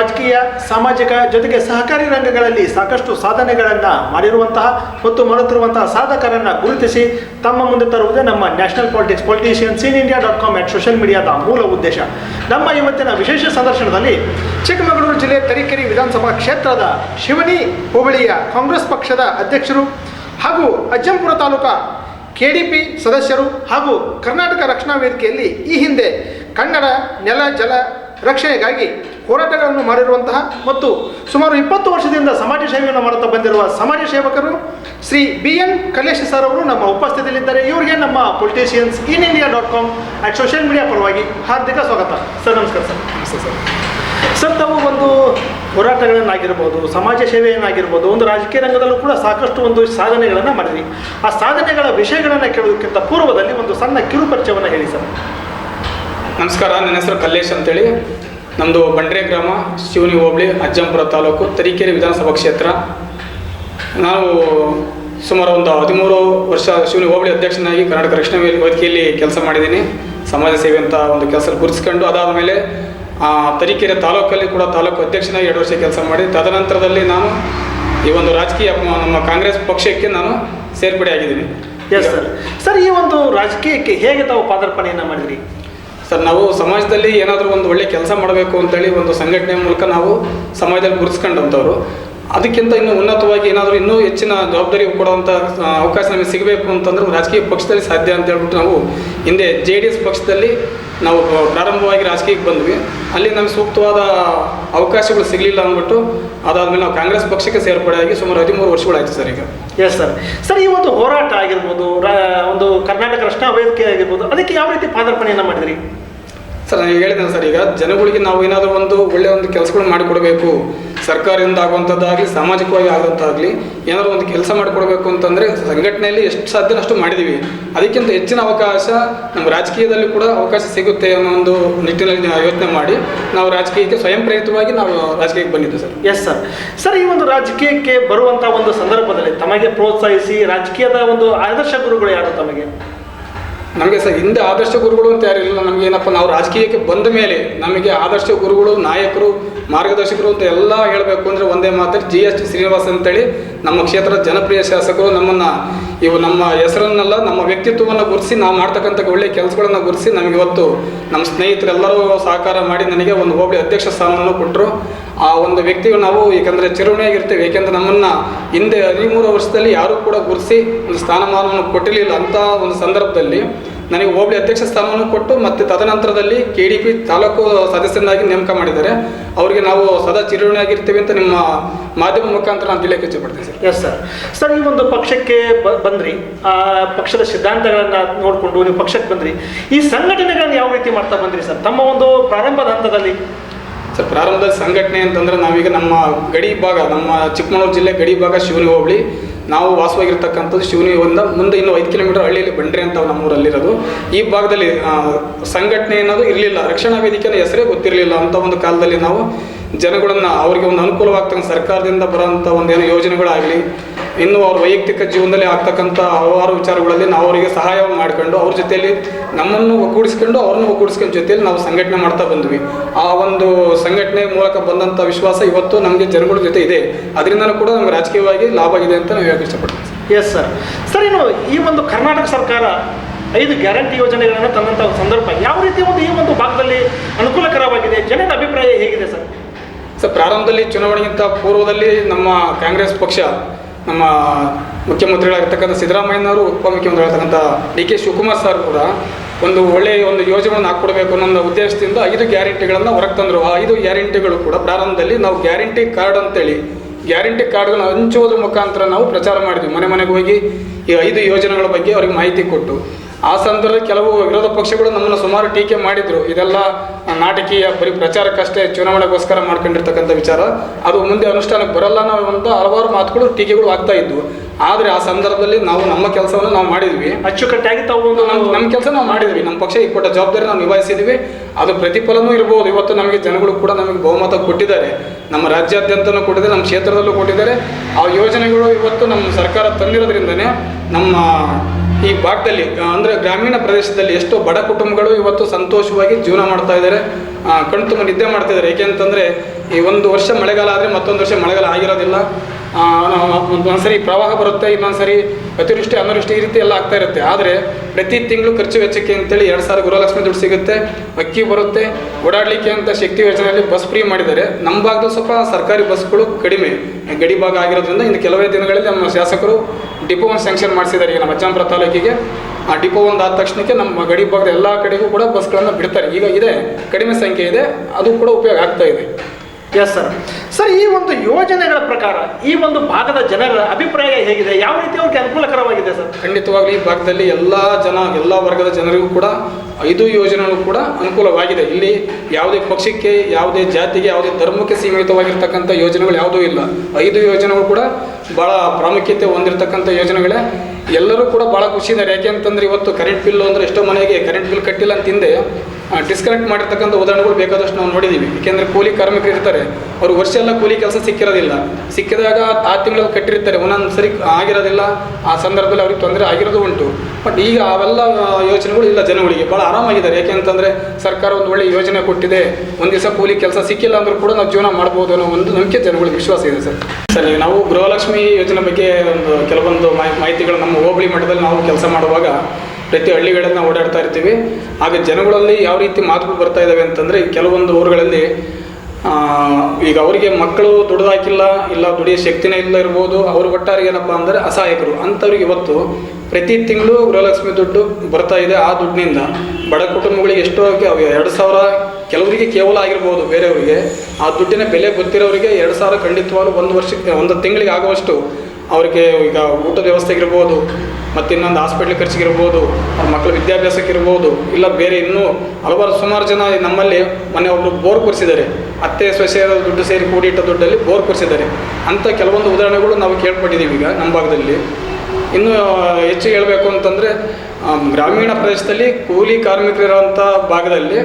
ರಾಜಕೀಯ, ಸಾಮಾಜಿಕ ಜೊತೆಗೆ ಸಹಕಾರಿ ರಂಗಗಳಲ್ಲಿ ಸಾಕಷ್ಟು ಸಾಧನೆಗಳನ್ನು ಮಾಡಿರುವಂತಹ ಮತ್ತು ಮಾಡುತ್ತಿರುವಂತಹ ಸಾಧಕರನ್ನು ಗುರುತಿಸಿ ತಮ್ಮ ಮುಂದೆ ತರುವುದೇ ನಮ್ಮ national politics politicians in India dot com at social ಮೀಡಿಯಾದ ಮೂಲ ಉದ್ದೇಶ. ನಮ್ಮ ಇವತ್ತಿನ ವಿಶೇಷ ಸಂದರ್ಶನದಲ್ಲಿ ಚಿಕ್ಕಮಗಳೂರು ಜಿಲ್ಲೆ ತರೀಕೆರೆ ವಿಧಾನಸಭಾ ಕ್ಷೇತ್ರದ ಶಿವನಿ ಹೋಬಳಿಯ ಕಾಂಗ್ರೆಸ್ ಪಕ್ಷದ ಅಧ್ಯಕ್ಷರು ಹಾಗೂ ಅಜ್ಜಂಪುರ ತಾಲೂಕಾ ಕೆಡಿಪಿ ಸದಸ್ಯರು ಹಾಗೂ ಕರ್ನಾಟಕ ರಕ್ಷಣಾ ವೇದಿಕೆಯಲ್ಲಿ ಈ ಹಿಂದೆ ಕನ್ನಡ ನೆಲ, ಜಲ ರಕ್ಷಣೆಗಾಗಿ ಹೋರಾಟಗಳನ್ನು ಮಾಡಿರುವಂತಹ ಮತ್ತು ಸುಮಾರು ಇಪ್ಪತ್ತು ವರ್ಷದಿಂದ ಸಮಾಜ ಸೇವೆಯನ್ನು ಮಾಡುತ್ತಾ ಬಂದಿರುವ ಸಮಾಜ ಸೇವಕರು Shri B N Kalesh sir ಅವರು ನಮ್ಮ ಉಪಸ್ಥಿತಿಯಲ್ಲಿದ್ದಾರೆ. ಇವರಿಗೆ ನಮ್ಮ politicians in India dot com at social media ಪರವಾಗಿ ಹಾರ್ದಿಕ ಸ್ವಾಗತ. ಸರ್ ನಮಸ್ಕಾರ ಸರ್. ನಮಸ್ತೆ ಸರ್. ಸರ್ ತಾವು ಒಂದು ಹೋರಾಟಗಳನ್ನಾಗಿರ್ಬೋದು ಸಮಾಜ ಸೇವೆಯನ್ನಾಗಿರ್ಬೋದು ಒಂದು ರಾಜಕೀಯ ರಂಗದಲ್ಲೂ ಕೂಡ ಸಾಕಷ್ಟು ಒಂದು ಸಾಧನೆಗಳನ್ನು ಮಾಡಿದ್ವಿ ಆ ಸಾಧನೆಗಳ ವಿಷಯಗಳನ್ನು ಕೇಳೋದಕ್ಕಿಂತ ಪೂರ್ವದಲ್ಲಿ ಒಂದು ಸಣ್ಣ ಕಿರು ಪರಿಚಯವನ್ನು ಹೇಳಿ ಸರ್. ನಮಸ್ಕಾರ ನನ್ನ ಹೆಸರು ಕಲ್ಲೇಶ್ ಅಂತೇಳಿ. ನಮ್ಮದು ಬಂಡ್ರೆ ಗ್ರಾಮ, ಶಿವನಿ ಹೋಬಳಿ, ಅಜ್ಜಂಪುರ ತಾಲೂಕು, ತರೀಕೆರೆ ವಿಧಾನಸಭಾ ಕ್ಷೇತ್ರ. ನಾವು ಸುಮಾರು ಒಂದು ಹದಿಮೂರು ವರ್ಷ ಶಿವನಿ ಹೋಬಳಿ ಅಧ್ಯಕ್ಷನಾಗಿ ಕರ್ನಾಟಕ ರಕ್ಷಣಾ ವೇದಿ- ವೇದಿಕೆಯಲ್ಲಿ ಕೆಲಸ ಮಾಡಿದ್ದೀನಿ. ಸಮಾಜ ಸೇವೆ ಅಂತ ಒಂದು ಕೆಲಸ ಗುರುತಿಸ್ಕೊಂಡು, ಅದಾದ ಮೇಲೆ ತರೀಕೆರೆ ತಾಲೂಕಲ್ಲಿ ಕೂಡ ತಾಲೂಕು ಅಧ್ಯಕ್ಷನಾಗಿ ಎರಡು ವರ್ಷ ಕೆಲಸ ಮಾಡಿ, ತದನಂತರದಲ್ಲಿ ನಾನು ಈ ಒಂದು ರಾಜಕೀಯ ನಮ್ಮ ಕಾಂಗ್ರೆಸ್ ಪಕ್ಷಕ್ಕೆ ನಾನು ಸೇರ್ಪಡೆ ಆಗಿದ್ದೀನಿ ಎಸ್ ಸರ್ ಸರ್ ಈ ಒಂದು ರಾಜಕೀಯಕ್ಕೆ ಹೇಗೆ ತಾವು ಪಾದಾರ್ಪಣೆಯನ್ನು ಮಾಡಿದ್ರಿ? ಸರ್, ನಾವು ಸಮಾಜದಲ್ಲಿ ಏನಾದರೂ ಒಂದು ಒಳ್ಳೆ ಕೆಲಸ ಮಾಡಬೇಕು ಅಂತೇಳಿ ಒಂದು ಸಂಘಟನೆ ಮೂಲಕ ನಾವು ಸಮಾಜದಲ್ಲಿ ಗುರುತಿಸ್ಕೊಂಡಂಥವ್ರು. ಅದಕ್ಕಿಂತ ಇನ್ನೂ ಉನ್ನತವಾಗಿ ಏನಾದರೂ ಇನ್ನೂ ಹೆಚ್ಚಿನ ಜವಾಬ್ದಾರಿ ಕೊಡುವಂಥ ಅವಕಾಶ ನಮಗೆ ಸಿಗಬೇಕು ಅಂತಂದ್ರೆ ರಾಜಕೀಯ ಪಕ್ಷದಲ್ಲಿ ಸಾಧ್ಯ ಅಂತ ಹೇಳ್ಬಿಟ್ಟು ನಾವು ಹಿಂದೆ ಜೆ ಡಿ ಎಸ್ ಪಕ್ಷದಲ್ಲಿ ನಾವು ಪ್ರಾರಂಭವಾಗಿ ರಾಜಕೀಯಕ್ಕೆ ಬಂದ್ವಿ. ಅಲ್ಲಿ ನಮಗೆ ಸೂಕ್ತವಾದ ಅವಕಾಶಗಳು ಸಿಗಲಿಲ್ಲ ಅಂದ್ಬಿಟ್ಟು ಅದಾದಮೇಲೆ ನಾವು ಕಾಂಗ್ರೆಸ್ ಪಕ್ಷಕ್ಕೆ ಸೇರ್ಪಡೆಯಾಗಿ ಸುಮಾರು ಹದಿಮೂರು ವರ್ಷಗಳಾಯ್ತು ಸರ್ ಈಗ. ಎಸ್ ಸರ್ ಸರ್ ಈ ಒಂದು ಹೋರಾಟ ಆಗಿರ್ಬೋದು ಒಂದು ಕರ್ನಾಟಕ ರಕ್ಷಣಾ ವೇದಿಕೆ ಆಗಿರ್ಬೋದು ಅದಕ್ಕೆ ಯಾವ ರೀತಿ ಪಾದಾರ್ಪಣೆಯನ್ನು ಮಾಡಿದ್ರಿ? ಸರ್ ನಾನು ಹೇಳಿದ್ದೇನೆ ಸರ್ ಈಗ ಜನಗಳಿಗೆ ನಾವು ಏನಾದರೂ ಒಂದು ಒಳ್ಳೆಯ ಒಂದು ಕೆಲಸಗಳು ಮಾಡಿಕೊಡ್ಬೇಕು ಸರ್ಕಾರದಿಂದ ಆಗುವಂಥದ್ದಾಗಲಿ ಸಾಮಾಜಿಕವಾಗಿ ಆಗುವಂಥದ್ದಾಗಲಿ ಏನಾದರೂ ಒಂದು ಕೆಲಸ ಮಾಡಿಕೊಡ್ಬೇಕು ಅಂತಂದರೆ ಸಂಘಟನೆಯಲ್ಲಿ ಎಷ್ಟು ಸಾಧ್ಯ ಅಷ್ಟು ಮಾಡಿದ್ದೀವಿ ಅದಕ್ಕಿಂತ ಹೆಚ್ಚಿನ ಅವಕಾಶ ನಮ್ಮ ರಾಜಕೀಯದಲ್ಲಿ ಕೂಡ ಅವಕಾಶ ಸಿಗುತ್ತೆ ಅನ್ನೋ ಒಂದು ನಿಟ್ಟಿನಲ್ಲಿ ಯೋಚನೆ ಮಾಡಿ, ನಾವು ರಾಜಕೀಯಕ್ಕೆ ಸ್ವಯಂ ಪ್ರೇರಿತವಾಗಿ ನಾವು ರಾಜಕೀಯಕ್ಕೆ ಬಂದಿದ್ದು ಸರ್. ಎಸ್ ಸರ್ ಸರ್ ಈ ಒಂದು ರಾಜಕೀಯಕ್ಕೆ ಬರುವಂಥ ಒಂದು ಸಂದರ್ಭದಲ್ಲಿ ತಮಗೆ ಪ್ರೋತ್ಸಾಹಿಸಿ, ರಾಜಕೀಯದ ಒಂದು ಆದರ್ಶ ಗುರುಗಳು ಯಾರು ತಮಗೆ? ನಮಗೆ ಸರ್ ಹಿಂದೆ ಆದರ್ಶ ಗುರುಗಳು ಅಂತ ಯಾರಿಲ್ಲ ನಮಗೆ ಏನಪ್ಪ, ನಾವು ರಾಜಕೀಯಕ್ಕೆ ಬಂದ ಮೇಲೆ ನಮಗೆ ಆದರ್ಶ ಗುರುಗಳು, ನಾಯಕರು, ಮಾರ್ಗದರ್ಶಕರು ಅಂತ ಎಲ್ಲ ಹೇಳಬೇಕು ಅಂದರೆ ಒಂದೇ ಮಾತ್ರ ಜಿ ಎಸ್ ಟಿ ಶ್ರೀನಿವಾಸ್ ಅಂತೇಳಿ ನಮ್ಮ ಕ್ಷೇತ್ರದ ಜನಪ್ರಿಯ ಶಾಸಕರು ನಮ್ಮನ್ನು ಇವು ನಮ್ಮ ಹೆಸರನ್ನೆಲ್ಲ ನಮ್ಮ ವ್ಯಕ್ತಿತ್ವವನ್ನು ಗುರುತಿಸಿ ನಾವು ಮಾಡ್ತಕ್ಕಂಥ ಒಳ್ಳೆಯ ಕೆಲಸಗಳನ್ನು ಗುರುತಿಸಿ ನಮಗೆ ಇವತ್ತು ನಮ್ಮ ಸ್ನೇಹಿತರೆಲ್ಲರೂ ಸಹಕಾರ ಮಾಡಿ ನನಗೆ ಒಂದು ಹೋಬಳಿ ಅಧ್ಯಕ್ಷ ಸ್ಥಾನವನ್ನು ಕೊಟ್ಟರು ಆ ಒಂದು ವ್ಯಕ್ತಿಯು ನಾವು ಏಕೆಂದರೆ ಚಿರುಣಿಯಾಗಿರ್ತೇವೆ ಏಕೆಂದರೆ ನಮ್ಮನ್ನು ಹಿಂದೆ ಹದಿಮೂರು ವರ್ಷದಲ್ಲಿ ಯಾರೂ ಕೂಡ ಗುರುತಿಸಿ ಒಂದು ಸ್ಥಾನಮಾನವನ್ನು ಕೊಟ್ಟಿರಲಿಲ್ಲ ಅಂತ ಒಂದು ಸಂದರ್ಭದಲ್ಲಿ ನನಗೆ ಹೋಬಳಿ ಅಧ್ಯಕ್ಷ ಸ್ಥಾನವನ್ನು ಕೊಟ್ಟು ಮತ್ತು ತದನಂತರದಲ್ಲಿ ಕೆ ಡಿ ಪಿ ತಾಲೂಕು ಸದಸ್ಯನಾಗಿ ನೇಮಕ ಮಾಡಿದ್ದಾರೆ. ಅವರಿಗೆ ನಾವು ಸದಾ ಚಿರುಣಿಯಾಗಿರ್ತೀವಿ ಅಂತ ನಿಮ್ಮ ಮಾಧ್ಯಮ ಮುಖಾಂತರ ನಾನು ತಿಳಿಯಕ್ಕೆ ಇಚ್ಛೆಪಡ್ತೀನಿ ಸರ್. ಎಸ್ ಸರ್ ಸರ್ ಈ ಒಂದು ಪಕ್ಷಕ್ಕೆ ಬಂದ್ರಿ. ಆ ಪಕ್ಷದ ಸಿದ್ಧಾಂತಗಳನ್ನು ನೋಡಿಕೊಂಡು ನೀವು ಪಕ್ಷಕ್ಕೆ ಬಂದ್ರಿ. ಈ ಸಂಘಟನೆಗಳನ್ನು ಯಾವ ರೀತಿ ಮಾಡ್ತಾ ಬಂದ್ರಿ ಸರ್? ತಮ್ಮ ಒಂದು ಪ್ರಾರಂಭದ ಹಂತದಲ್ಲಿ ಸರ್, ಪ್ರಾರಂಭದಲ್ಲಿ ಸಂಘಟನೆ ಅಂತಂದ್ರೆ ನಾವೀಗ ನಮ್ಮ ಗಡಿ ಭಾಗ, ನಮ್ಮ ಚಿಕ್ಕಮಗಳೂರು ಜಿಲ್ಲೆ ಗಡಿ ಭಾಗ ಶಿವನಿ ಹೋಬಳಿ. ನಾವು ವಾಸವಾಗಿರ್ತಕ್ಕಂಥದ್ದು ಶಿವನಿಯಿಂದ ಮುಂದೆ ಇನ್ನೂ ಐದು ಕಿಲೋಮೀಟರ್ ಹಳ್ಳಿಯಲ್ಲಿ ಬಂಡ್ರೆ ಅಂತ ನಮ್ಮೂರಲ್ಲಿರೋದು ಈ ಭಾಗದಲ್ಲಿ ಸಂಘಟನೆ ಅನ್ನೋದು ಇರಲಿಲ್ಲ. ರಕ್ಷಣಾ ವೇದಿಕೆಯ ಹೆಸರೇ ಗೊತ್ತಿರಲಿಲ್ಲ ಅಂತ ಒಂದು ಕಾಲದಲ್ಲಿ ನಾವು ಜನಗಳನ್ನು ಅವರಿಗೆ ಒಂದು ಅನುಕೂಲವಾಗ್ತಕ್ಕಂಥ ಸರ್ಕಾರದಿಂದ ಬರೋಂಥ ಒಂದೇನೋ ಯೋಜನೆಗಳಾಗಲಿ ಇನ್ನು ಅವ್ರ ವೈಯಕ್ತಿಕ ಜೀವನದಲ್ಲಿ ಆಗ್ತಕ್ಕಂಥ ಹಲವಾರು ವಿಚಾರಗಳಲ್ಲಿ ನಾವು ಅವರಿಗೆ ಸಹಾಯ ಮಾಡ್ಕೊಂಡು ಅವ್ರ ಜೊತೆಯಲ್ಲಿ ನಮ್ಮನ್ನು ಒಗ್ಗೂಡಿಸ್ಕೊಂಡು ಅವ್ರನ್ನ ಒಗ್ಗೂಡಿಸ್ಕೊಂಡು ಜೊತೆಯಲ್ಲಿ ನಾವು ಸಂಘಟನೆ ಮಾಡ್ತಾ ಬಂದ್ವಿ. ಆ ಒಂದು ಸಂಘಟನೆ ಮೂಲಕ ಬಂದಂಥ ವಿಶ್ವಾಸ ಇವತ್ತು ನಮಗೆ ಜನಗಳ ಜೊತೆ ಇದೆ. ಅದರಿಂದನೂ ಕೂಡ ನಮಗೆ ರಾಜಕೀಯವಾಗಿ ಲಾಭ ಇದೆ ಅಂತ ನಾವು ಹೇಳಕ್ಕೆ ಇಷ್ಟಪಡ್ತೀವಿ. ಎಸ್ ಸರ್ ಸರ್ ಇನ್ನು ಈ ಒಂದು ಕರ್ನಾಟಕ ಸರ್ಕಾರ ಐದು ಗ್ಯಾರಂಟಿ ಯೋಜನೆಗಳನ್ನು ತಂದಂಥ ಒಂದು ಸಂದರ್ಭ ಯಾವ ರೀತಿ ಒಂದು ಈ ಒಂದು ಭಾಗದಲ್ಲಿ ಅನುಕೂಲಕರವಾಗಿದೆ? ಜನರ ಅಭಿಪ್ರಾಯ ಹೇಗಿದೆ ಸರ್ ಸರ್ ಪ್ರಾರಂಭದಲ್ಲಿ ಚುನಾವಣೆಗಿಂತ ಪೂರ್ವದಲ್ಲಿ ನಮ್ಮ ಕಾಂಗ್ರೆಸ್ ಪಕ್ಷ ನಮ್ಮ ಮುಖ್ಯಮಂತ್ರಿಗಳಾಗಿರ್ತಕ್ಕಂಥ ಸಿದ್ದರಾಮಯ್ಯನವರು, ಉಪಮುಖ್ಯಮಂತ್ರಿಗಳಾಗಿರ್ತಕ್ಕಂಥ ಡಿ ಕೆ ಶಿವಕುಮಾರ್ ಸರ್ ಕೂಡ ಒಂದು ಒಳ್ಳೆಯ ಒಂದು ಯೋಜನೆಯನ್ನು ಹಾಕ್ಕೊಡ್ಬೇಕು ಅನ್ನೋ ಉದ್ದೇಶದಿಂದ ಐದು ಗ್ಯಾರಂಟಿಗಳನ್ನು ಹೊರಗೆ ತಂದರು. ಆ ಐದು ಗ್ಯಾರಂಟಿಗಳು ಕೂಡ ಪ್ರಾರಂಭದಲ್ಲಿ ನಾವು ಗ್ಯಾರಂಟಿ ಕಾರ್ಡ್ ಅಂತೇಳಿ, ಗ್ಯಾರಂಟಿ ಕಾರ್ಡ್ಗಳನ್ನ ಹಂಚೋದ್ರ ಮುಖಾಂತರ ನಾವು ಪ್ರಚಾರ ಮಾಡಿದ್ವಿ. ಮನೆ ಮನೆಗೆ ಹೋಗಿ ಈ ಐದು ಯೋಜನೆಗಳ ಬಗ್ಗೆ ಅವ್ರಿಗೆ ಮಾಹಿತಿ ಕೊಟ್ಟು. ಆ ಸಂದರ್ಭದಲ್ಲಿ ಕೆಲವು ವಿರೋಧ ಪಕ್ಷಗಳು ನಮ್ಮನ್ನು ಸುಮಾರು ಟೀಕೆ ಮಾಡಿದ್ರು. ಇದೆಲ್ಲ ನಾಟಕೀಯ ಬರೀ ಪ್ರಚಾರಕ್ಕಷ್ಟೇ ಚುನಾವಣೆಗೋಸ್ಕರ ಮಾಡ್ಕೊಂಡಿರ್ತಕ್ಕಂಥ ವಿಚಾರ. ಅದು ಮುಂದೆ ಅನುಷ್ಠಾನಕ್ಕೆ ಬರಲ್ಲ ಅನ್ನೋ ಅಂತ ಹಲವಾರು ಮಾತುಗಳು ಟೀಕೆಗಳು ಆಗ್ತಾ ಇದ್ವು. ಆದರೆ ಆ ಸಂದರ್ಭದಲ್ಲಿ ನಾವು ನಮ್ಮ ಕೆಲಸವನ್ನು ನಾವು ಮಾಡಿದ್ವಿ. ಅಚ್ಚುಕಟ್ಟಾಗಿ ತಾವು ಒಂದು ನಮ್ಮ ನಮ್ಮ ಕೆಲಸ ನಾವು ಮಾಡಿದ್ವಿ. ನಮ್ಮ ಪಕ್ಷ ಈ ಕೊಟ್ಟ ಜವಾಬ್ದಾರಿ ನಾವು ನಿಭಾಯಿಸಿದ್ವಿ. ಅದು ಪ್ರತಿಫಲನೂ ಇರ್ಬೋದು. ಇವತ್ತು ನಮಗೆ ಜನಗಳು ಕೂಡ ನಮಗೆ ಬಹುಮತ ಕೊಟ್ಟಿದ್ದಾರೆ. ನಮ್ಮ ರಾಜ್ಯಾದ್ಯಂತನೂ ಕೊಟ್ಟಿದ್ದಾರೆ ನಮ್ಮ ಕ್ಷೇತ್ರದಲ್ಲೂ ಕೊಟ್ಟಿದ್ದಾರೆ. ಆ ಯೋಜನೆಗಳು ಇವತ್ತು ನಮ್ಮ ಸರ್ಕಾರ ತಂದಿರೋದ್ರಿಂದನೇ ನಮ್ಮ ಈ ಭಾಗದಲ್ಲಿ ಅಂದರೆ ಗ್ರಾಮೀಣ ಪ್ರದೇಶದಲ್ಲಿ ಎಷ್ಟೋ ಬಡ ಕುಟುಂಬಗಳು ಇವತ್ತು ಸಂತೋಷವಾಗಿ ಜೀವನ ಮಾಡ್ತಾ ಇದ್ದಾರೆ. ಕಣ್ತುಂಬ ನಿದ್ದೆ ಮಾಡ್ತಾ ಇದ್ದಾರೆ ಏಕೆಂತಂದರೆ ಈ ಒಂದು ವರ್ಷ ಮಳೆಗಾಲ ಆದರೆ ಮತ್ತೊಂದು ವರ್ಷ ಮಳೆಗಾಲ ಆಗಿರೋದಿಲ್ಲ. ಒಂದೊಂದ್ಸರಿ ಪ್ರವಾಹ ಬರುತ್ತೆ, ಇನ್ನೊಂದ್ಸರಿ ಅತಿವೃಷ್ಟಿ, ಅನಾವೃಷ್ಟಿ ಈ ರೀತಿ ಎಲ್ಲ ಆಗ್ತಾ ಇರುತ್ತೆ. ಆದರೆ ಪ್ರತಿ ತಿಂಗಳು ಖರ್ಚು ವೆಚ್ಚಕ್ಕೆ ಅಂತೇಳಿ ಎರಡು ಸಾವಿರ ಗೃಹಲಕ್ಷ್ಮಿ ದುಡ್ಡು ಸಿಗುತ್ತೆ, ಅಕ್ಕಿ ಬರುತ್ತೆ, ಓಡಾಡಲಿಕ್ಕೆ ಅಂತ ಶಕ್ತಿ ಯೋಜನೆಯಲ್ಲಿ ಬಸ್ ಫ್ರೀ ಮಾಡಿದ್ದಾರೆ. ನಮ್ಮ ಭಾಗದಲ್ಲಿ ಸ್ವಲ್ಪ ಸರ್ಕಾರಿ ಬಸ್ಗಳು ಕಡಿಮೆ, ಗಡಿ ಭಾಗ ಆಗಿರೋದ್ರಿಂದ ಇನ್ನು ಕೆಲವೇ ದಿನಗಳಲ್ಲಿ ನಮ್ಮ ಶಾಸಕರು ಡಿಪೋ ಒಂದು ಸ್ಯಾಂಕ್ಷನ್ ಮಾಡಿಸಿದ್ದಾರೆ. ಈಗ ನಮ್ಮ ಅಜ್ಜಾಂಪುರ ತಾಲೂಕಿಗೆ, ಆ ಡಿಪೋ ಒಂದು ಆದ ತಕ್ಷಣಕ್ಕೆ ನಮ್ಮ ಗಡಿ ಭಾಗದ ಎಲ್ಲ ಕಡೆಗೂ ಕೂಡ ಬಸ್ಗಳನ್ನು ಬಿಡ್ತಾರೆ. ಈಗ ಇದೆ, ಕಡಿಮೆ ಸಂಖ್ಯೆ ಇದೆ, ಅದು ಕೂಡ ಉಪಯೋಗ ಆಗ್ತಾ ಇದೆ. ಎಸ್ ಸರ್ ಸರ್, ಈ ಒಂದು ಯೋಜನೆಗಳ ಪ್ರಕಾರ, ಈ ಒಂದು ಭಾಗದ ಜನರ ಅಭಿಪ್ರಾಯ ಹೇಗಿದೆ? ಯಾವ ರೀತಿ ಅವ್ರಿಗೆ ಅನುಕೂಲಕರವಾಗಿದೆ ಸರ್? ಖಂಡಿತವಾಗ್ಲೂ ಈ ಭಾಗದಲ್ಲಿ ಎಲ್ಲ ಜನ, ಎಲ್ಲ ವರ್ಗದ ಜನರಿಗೂ ಕೂಡ ಐದು ಯೋಜನೆಗಳು ಕೂಡ ಅನುಕೂಲವಾಗಿದೆ. ಇಲ್ಲಿ ಯಾವುದೇ ಪಕ್ಷಕ್ಕೆ, ಯಾವುದೇ ಜಾತಿಗೆ, ಯಾವುದೇ ಧರ್ಮಕ್ಕೆ ಸೀಮಿತವಾಗಿರ್ತಕ್ಕಂಥ ಯೋಜನೆಗಳು ಯಾವುದೂ ಇಲ್ಲ. ಐದು ಯೋಜನೆಗಳು ಕೂಡ ಭಾಳ ಪ್ರಾಮುಖ್ಯತೆ ಹೊಂದಿರತಕ್ಕಂಥ ಯೋಜನೆಗಳೇ. ಎಲ್ಲರೂ ಕೂಡ ಭಾಳ ಖುಷಿ ಇದ್ದಾರೆ ಯಾಕೆ ಅಂತಂದ್ರೆ ಇವತ್ತು ಕರೆಂಟ್ ಬಿಲ್ಲು ಅಂದರೆ ಎಷ್ಟೋ ಮನೆಗೆ ಕರೆಂಟ್ ಬಿಲ್ ಕಟ್ಟಿಲ್ಲ ಅಂತ ಹಿಂದೆ ಡಿಸ್ಕನೆಕ್ಟ್ ಮಾಡಿರ್ತಕ್ಕಂಥ ಉದಾಹರಣೆಗಳು ಬೇಕಾದಷ್ಟು ನಾವು ನೋಡಿದ್ದೀವಿ ಏಕೆಂದರೆ ಕೂಲಿ ಕಾರ್ಮಿಕರು ಇರ್ತಾರೆ. ಅವರು ವರ್ಷ ಎಲ್ಲ ಕೂಲಿ ಕೆಲಸ ಸಿಕ್ಕಿರೋದಿಲ್ಲ. ಸಿಕ್ಕಿದಾಗ ಆ ತಿಂಗಳು ಕಟ್ಟಿರ್ತಾರೆ. ಒಂದೊಂದು ಸರಿ ಆಗಿರೋದಿಲ್ಲ. ಆ ಸಂದರ್ಭದಲ್ಲಿ ಅವ್ರಿಗೆ ತೊಂದರೆ ಆಗಿರೋದು ಉಂಟು. ಬಟ್ ಈಗ ಅವೆಲ್ಲ ಯೋಜನೆಗಳು ಇಲ್ಲ ಜನಗಳಿಗೆ. ಭಾಳ ಆರಾಮಾಗಿದ್ದಾರೆ. ಯಾಕೆಂತಂದರೆ ಸರ್ಕಾರ ಒಂದು ಒಳ್ಳೆ ಯೋಜನೆ ಕೊಟ್ಟಿದೆ. ಒಂದು ದಿವಸ ಕೂಲಿ ಕೆಲಸ ಸಿಕ್ಕಿಲ್ಲ ಅಂದರೂ ಕೂಡ ನಾವು ಜೀವನ ಮಾಡ್ಬೋದು ಅನ್ನೋ ಒಂದು ನಂಬಿಕೆ ಜನಗಳಿಗೆ ವಿಶ್ವಾಸ ಇದೆ ಸರ್. ಸರ್ ನಾವು ಗೃಹಲಕ್ಷ್ಮಿ ಯೋಜನೆ ಬಗ್ಗೆ ಒಂದು ಕೆಲವೊಂದು ಮಾಹಿ- ಮಾಹಿತಿಗಳು ನಮ್ಮ ಹೋಬಳಿ ಮಟ್ಟದಲ್ಲಿ ನಾವು ಕೆಲಸ ಮಾಡುವಾಗ ಪ್ರತಿ ಹಳ್ಳಿಗಳನ್ನ ಓಡಾಡ್ತಾ ಇರ್ತೀವಿ. ಆಗ ಜನಗಳಲ್ಲಿ ಯಾವ ರೀತಿ ಮಾತುಗಳು ಬರ್ತಾ ಇದ್ದಾವೆ ಅಂತಂದರೆ ಕೆಲವೊಂದು ಊರುಗಳಲ್ಲಿ ಈಗ ಅವರಿಗೆ ಮಕ್ಕಳು ದುಡ್ದಾಕಿಲ್ಲ, ಇಲ್ಲ ದುಡಿಯೋ ಶಕ್ತಿನೇ ಇಲ್ಲ ಇರ್ಬೋದು, ಅವರು ಒಟ್ಟಾರೆ ಏನಪ್ಪ ಅಂದರೆ ಅಸಹಾಯಕರು. ಅಂಥವ್ರಿಗೆ ಇವತ್ತು ಪ್ರತಿ ತಿಂಗಳು ಗೃಹಲಕ್ಷ್ಮಿ ದುಡ್ಡು ಬರ್ತಾ ಇದೆ ಆ ದುಡ್ಡಿನಿಂದ. ಬಡ ಕುಟುಂಬಗಳಿಗೆ ಎಷ್ಟೋ ಎರಡು ಸಾವಿರ, ಕೆಲವರಿಗೆ ಕೇವಲ ಆಗಿರ್ಬೋದು ಬೇರೆಯವರಿಗೆ. ಆ ದುಡ್ಡಿನ ಬೆಲೆ ಗೊತ್ತಿರೋರಿಗೆ ಎರಡು ಸಾವಿರ ಖಂಡಿತವಾಗ್ಲೂ ಒಂದು ವರ್ಷಕ್ಕೆ, ಒಂದು ತಿಂಗಳಿಗೆ ಆಗುವಷ್ಟು ಅವರಿಗೆ ಈಗ ಊಟದ ವ್ಯವಸ್ಥೆಗಿರ್ಬೋದು, ಮತ್ತು ಇನ್ನೊಂದು ಹಾಸ್ಪಿಟ್ಲ್ ಖರ್ಚಿಗಿರ್ಬೋದು, ಅವ್ರ ಮಕ್ಕಳ ವಿದ್ಯಾಭ್ಯಾಸಕ್ಕಿರ್ಬೋದು, ಇಲ್ಲ ಬೇರೆ ಇನ್ನೂ ಹಲವಾರು ಸುಮಾರು ಜನ ನಮ್ಮಲ್ಲಿ ಮನೆ ಒಬ್ಬರು ಬೋರ್ ಕೊರಿಸಿದ್ದಾರೆ. ಅತ್ತೆ ಸೊಸೆಯರ ದುಡ್ಡು ಸೇರಿ ಕೂಡಿಟ್ಟ ದುಡ್ಡಲ್ಲಿ ಬೋರ್ ಕೊರಿಸಿದ್ದಾರೆ. ಅಂಥ ಕೆಲವೊಂದು ಉದಾಹರಣೆಗಳು ನಾವು ಕೇಳ್ಪಟ್ಟಿದ್ದೀವಿ ಈಗ ನಮ್ಮ ಭಾಗದಲ್ಲಿ. ಇನ್ನು ಹೆಚ್ಚು ಹೇಳಬೇಕು ಅಂತಂದರೆ ಗ್ರಾಮೀಣ ಪ್ರದೇಶದಲ್ಲಿ ಕೂಲಿ ಕಾರ್ಮಿಕರಿರುವಂಥ ಭಾಗದಲ್ಲಿ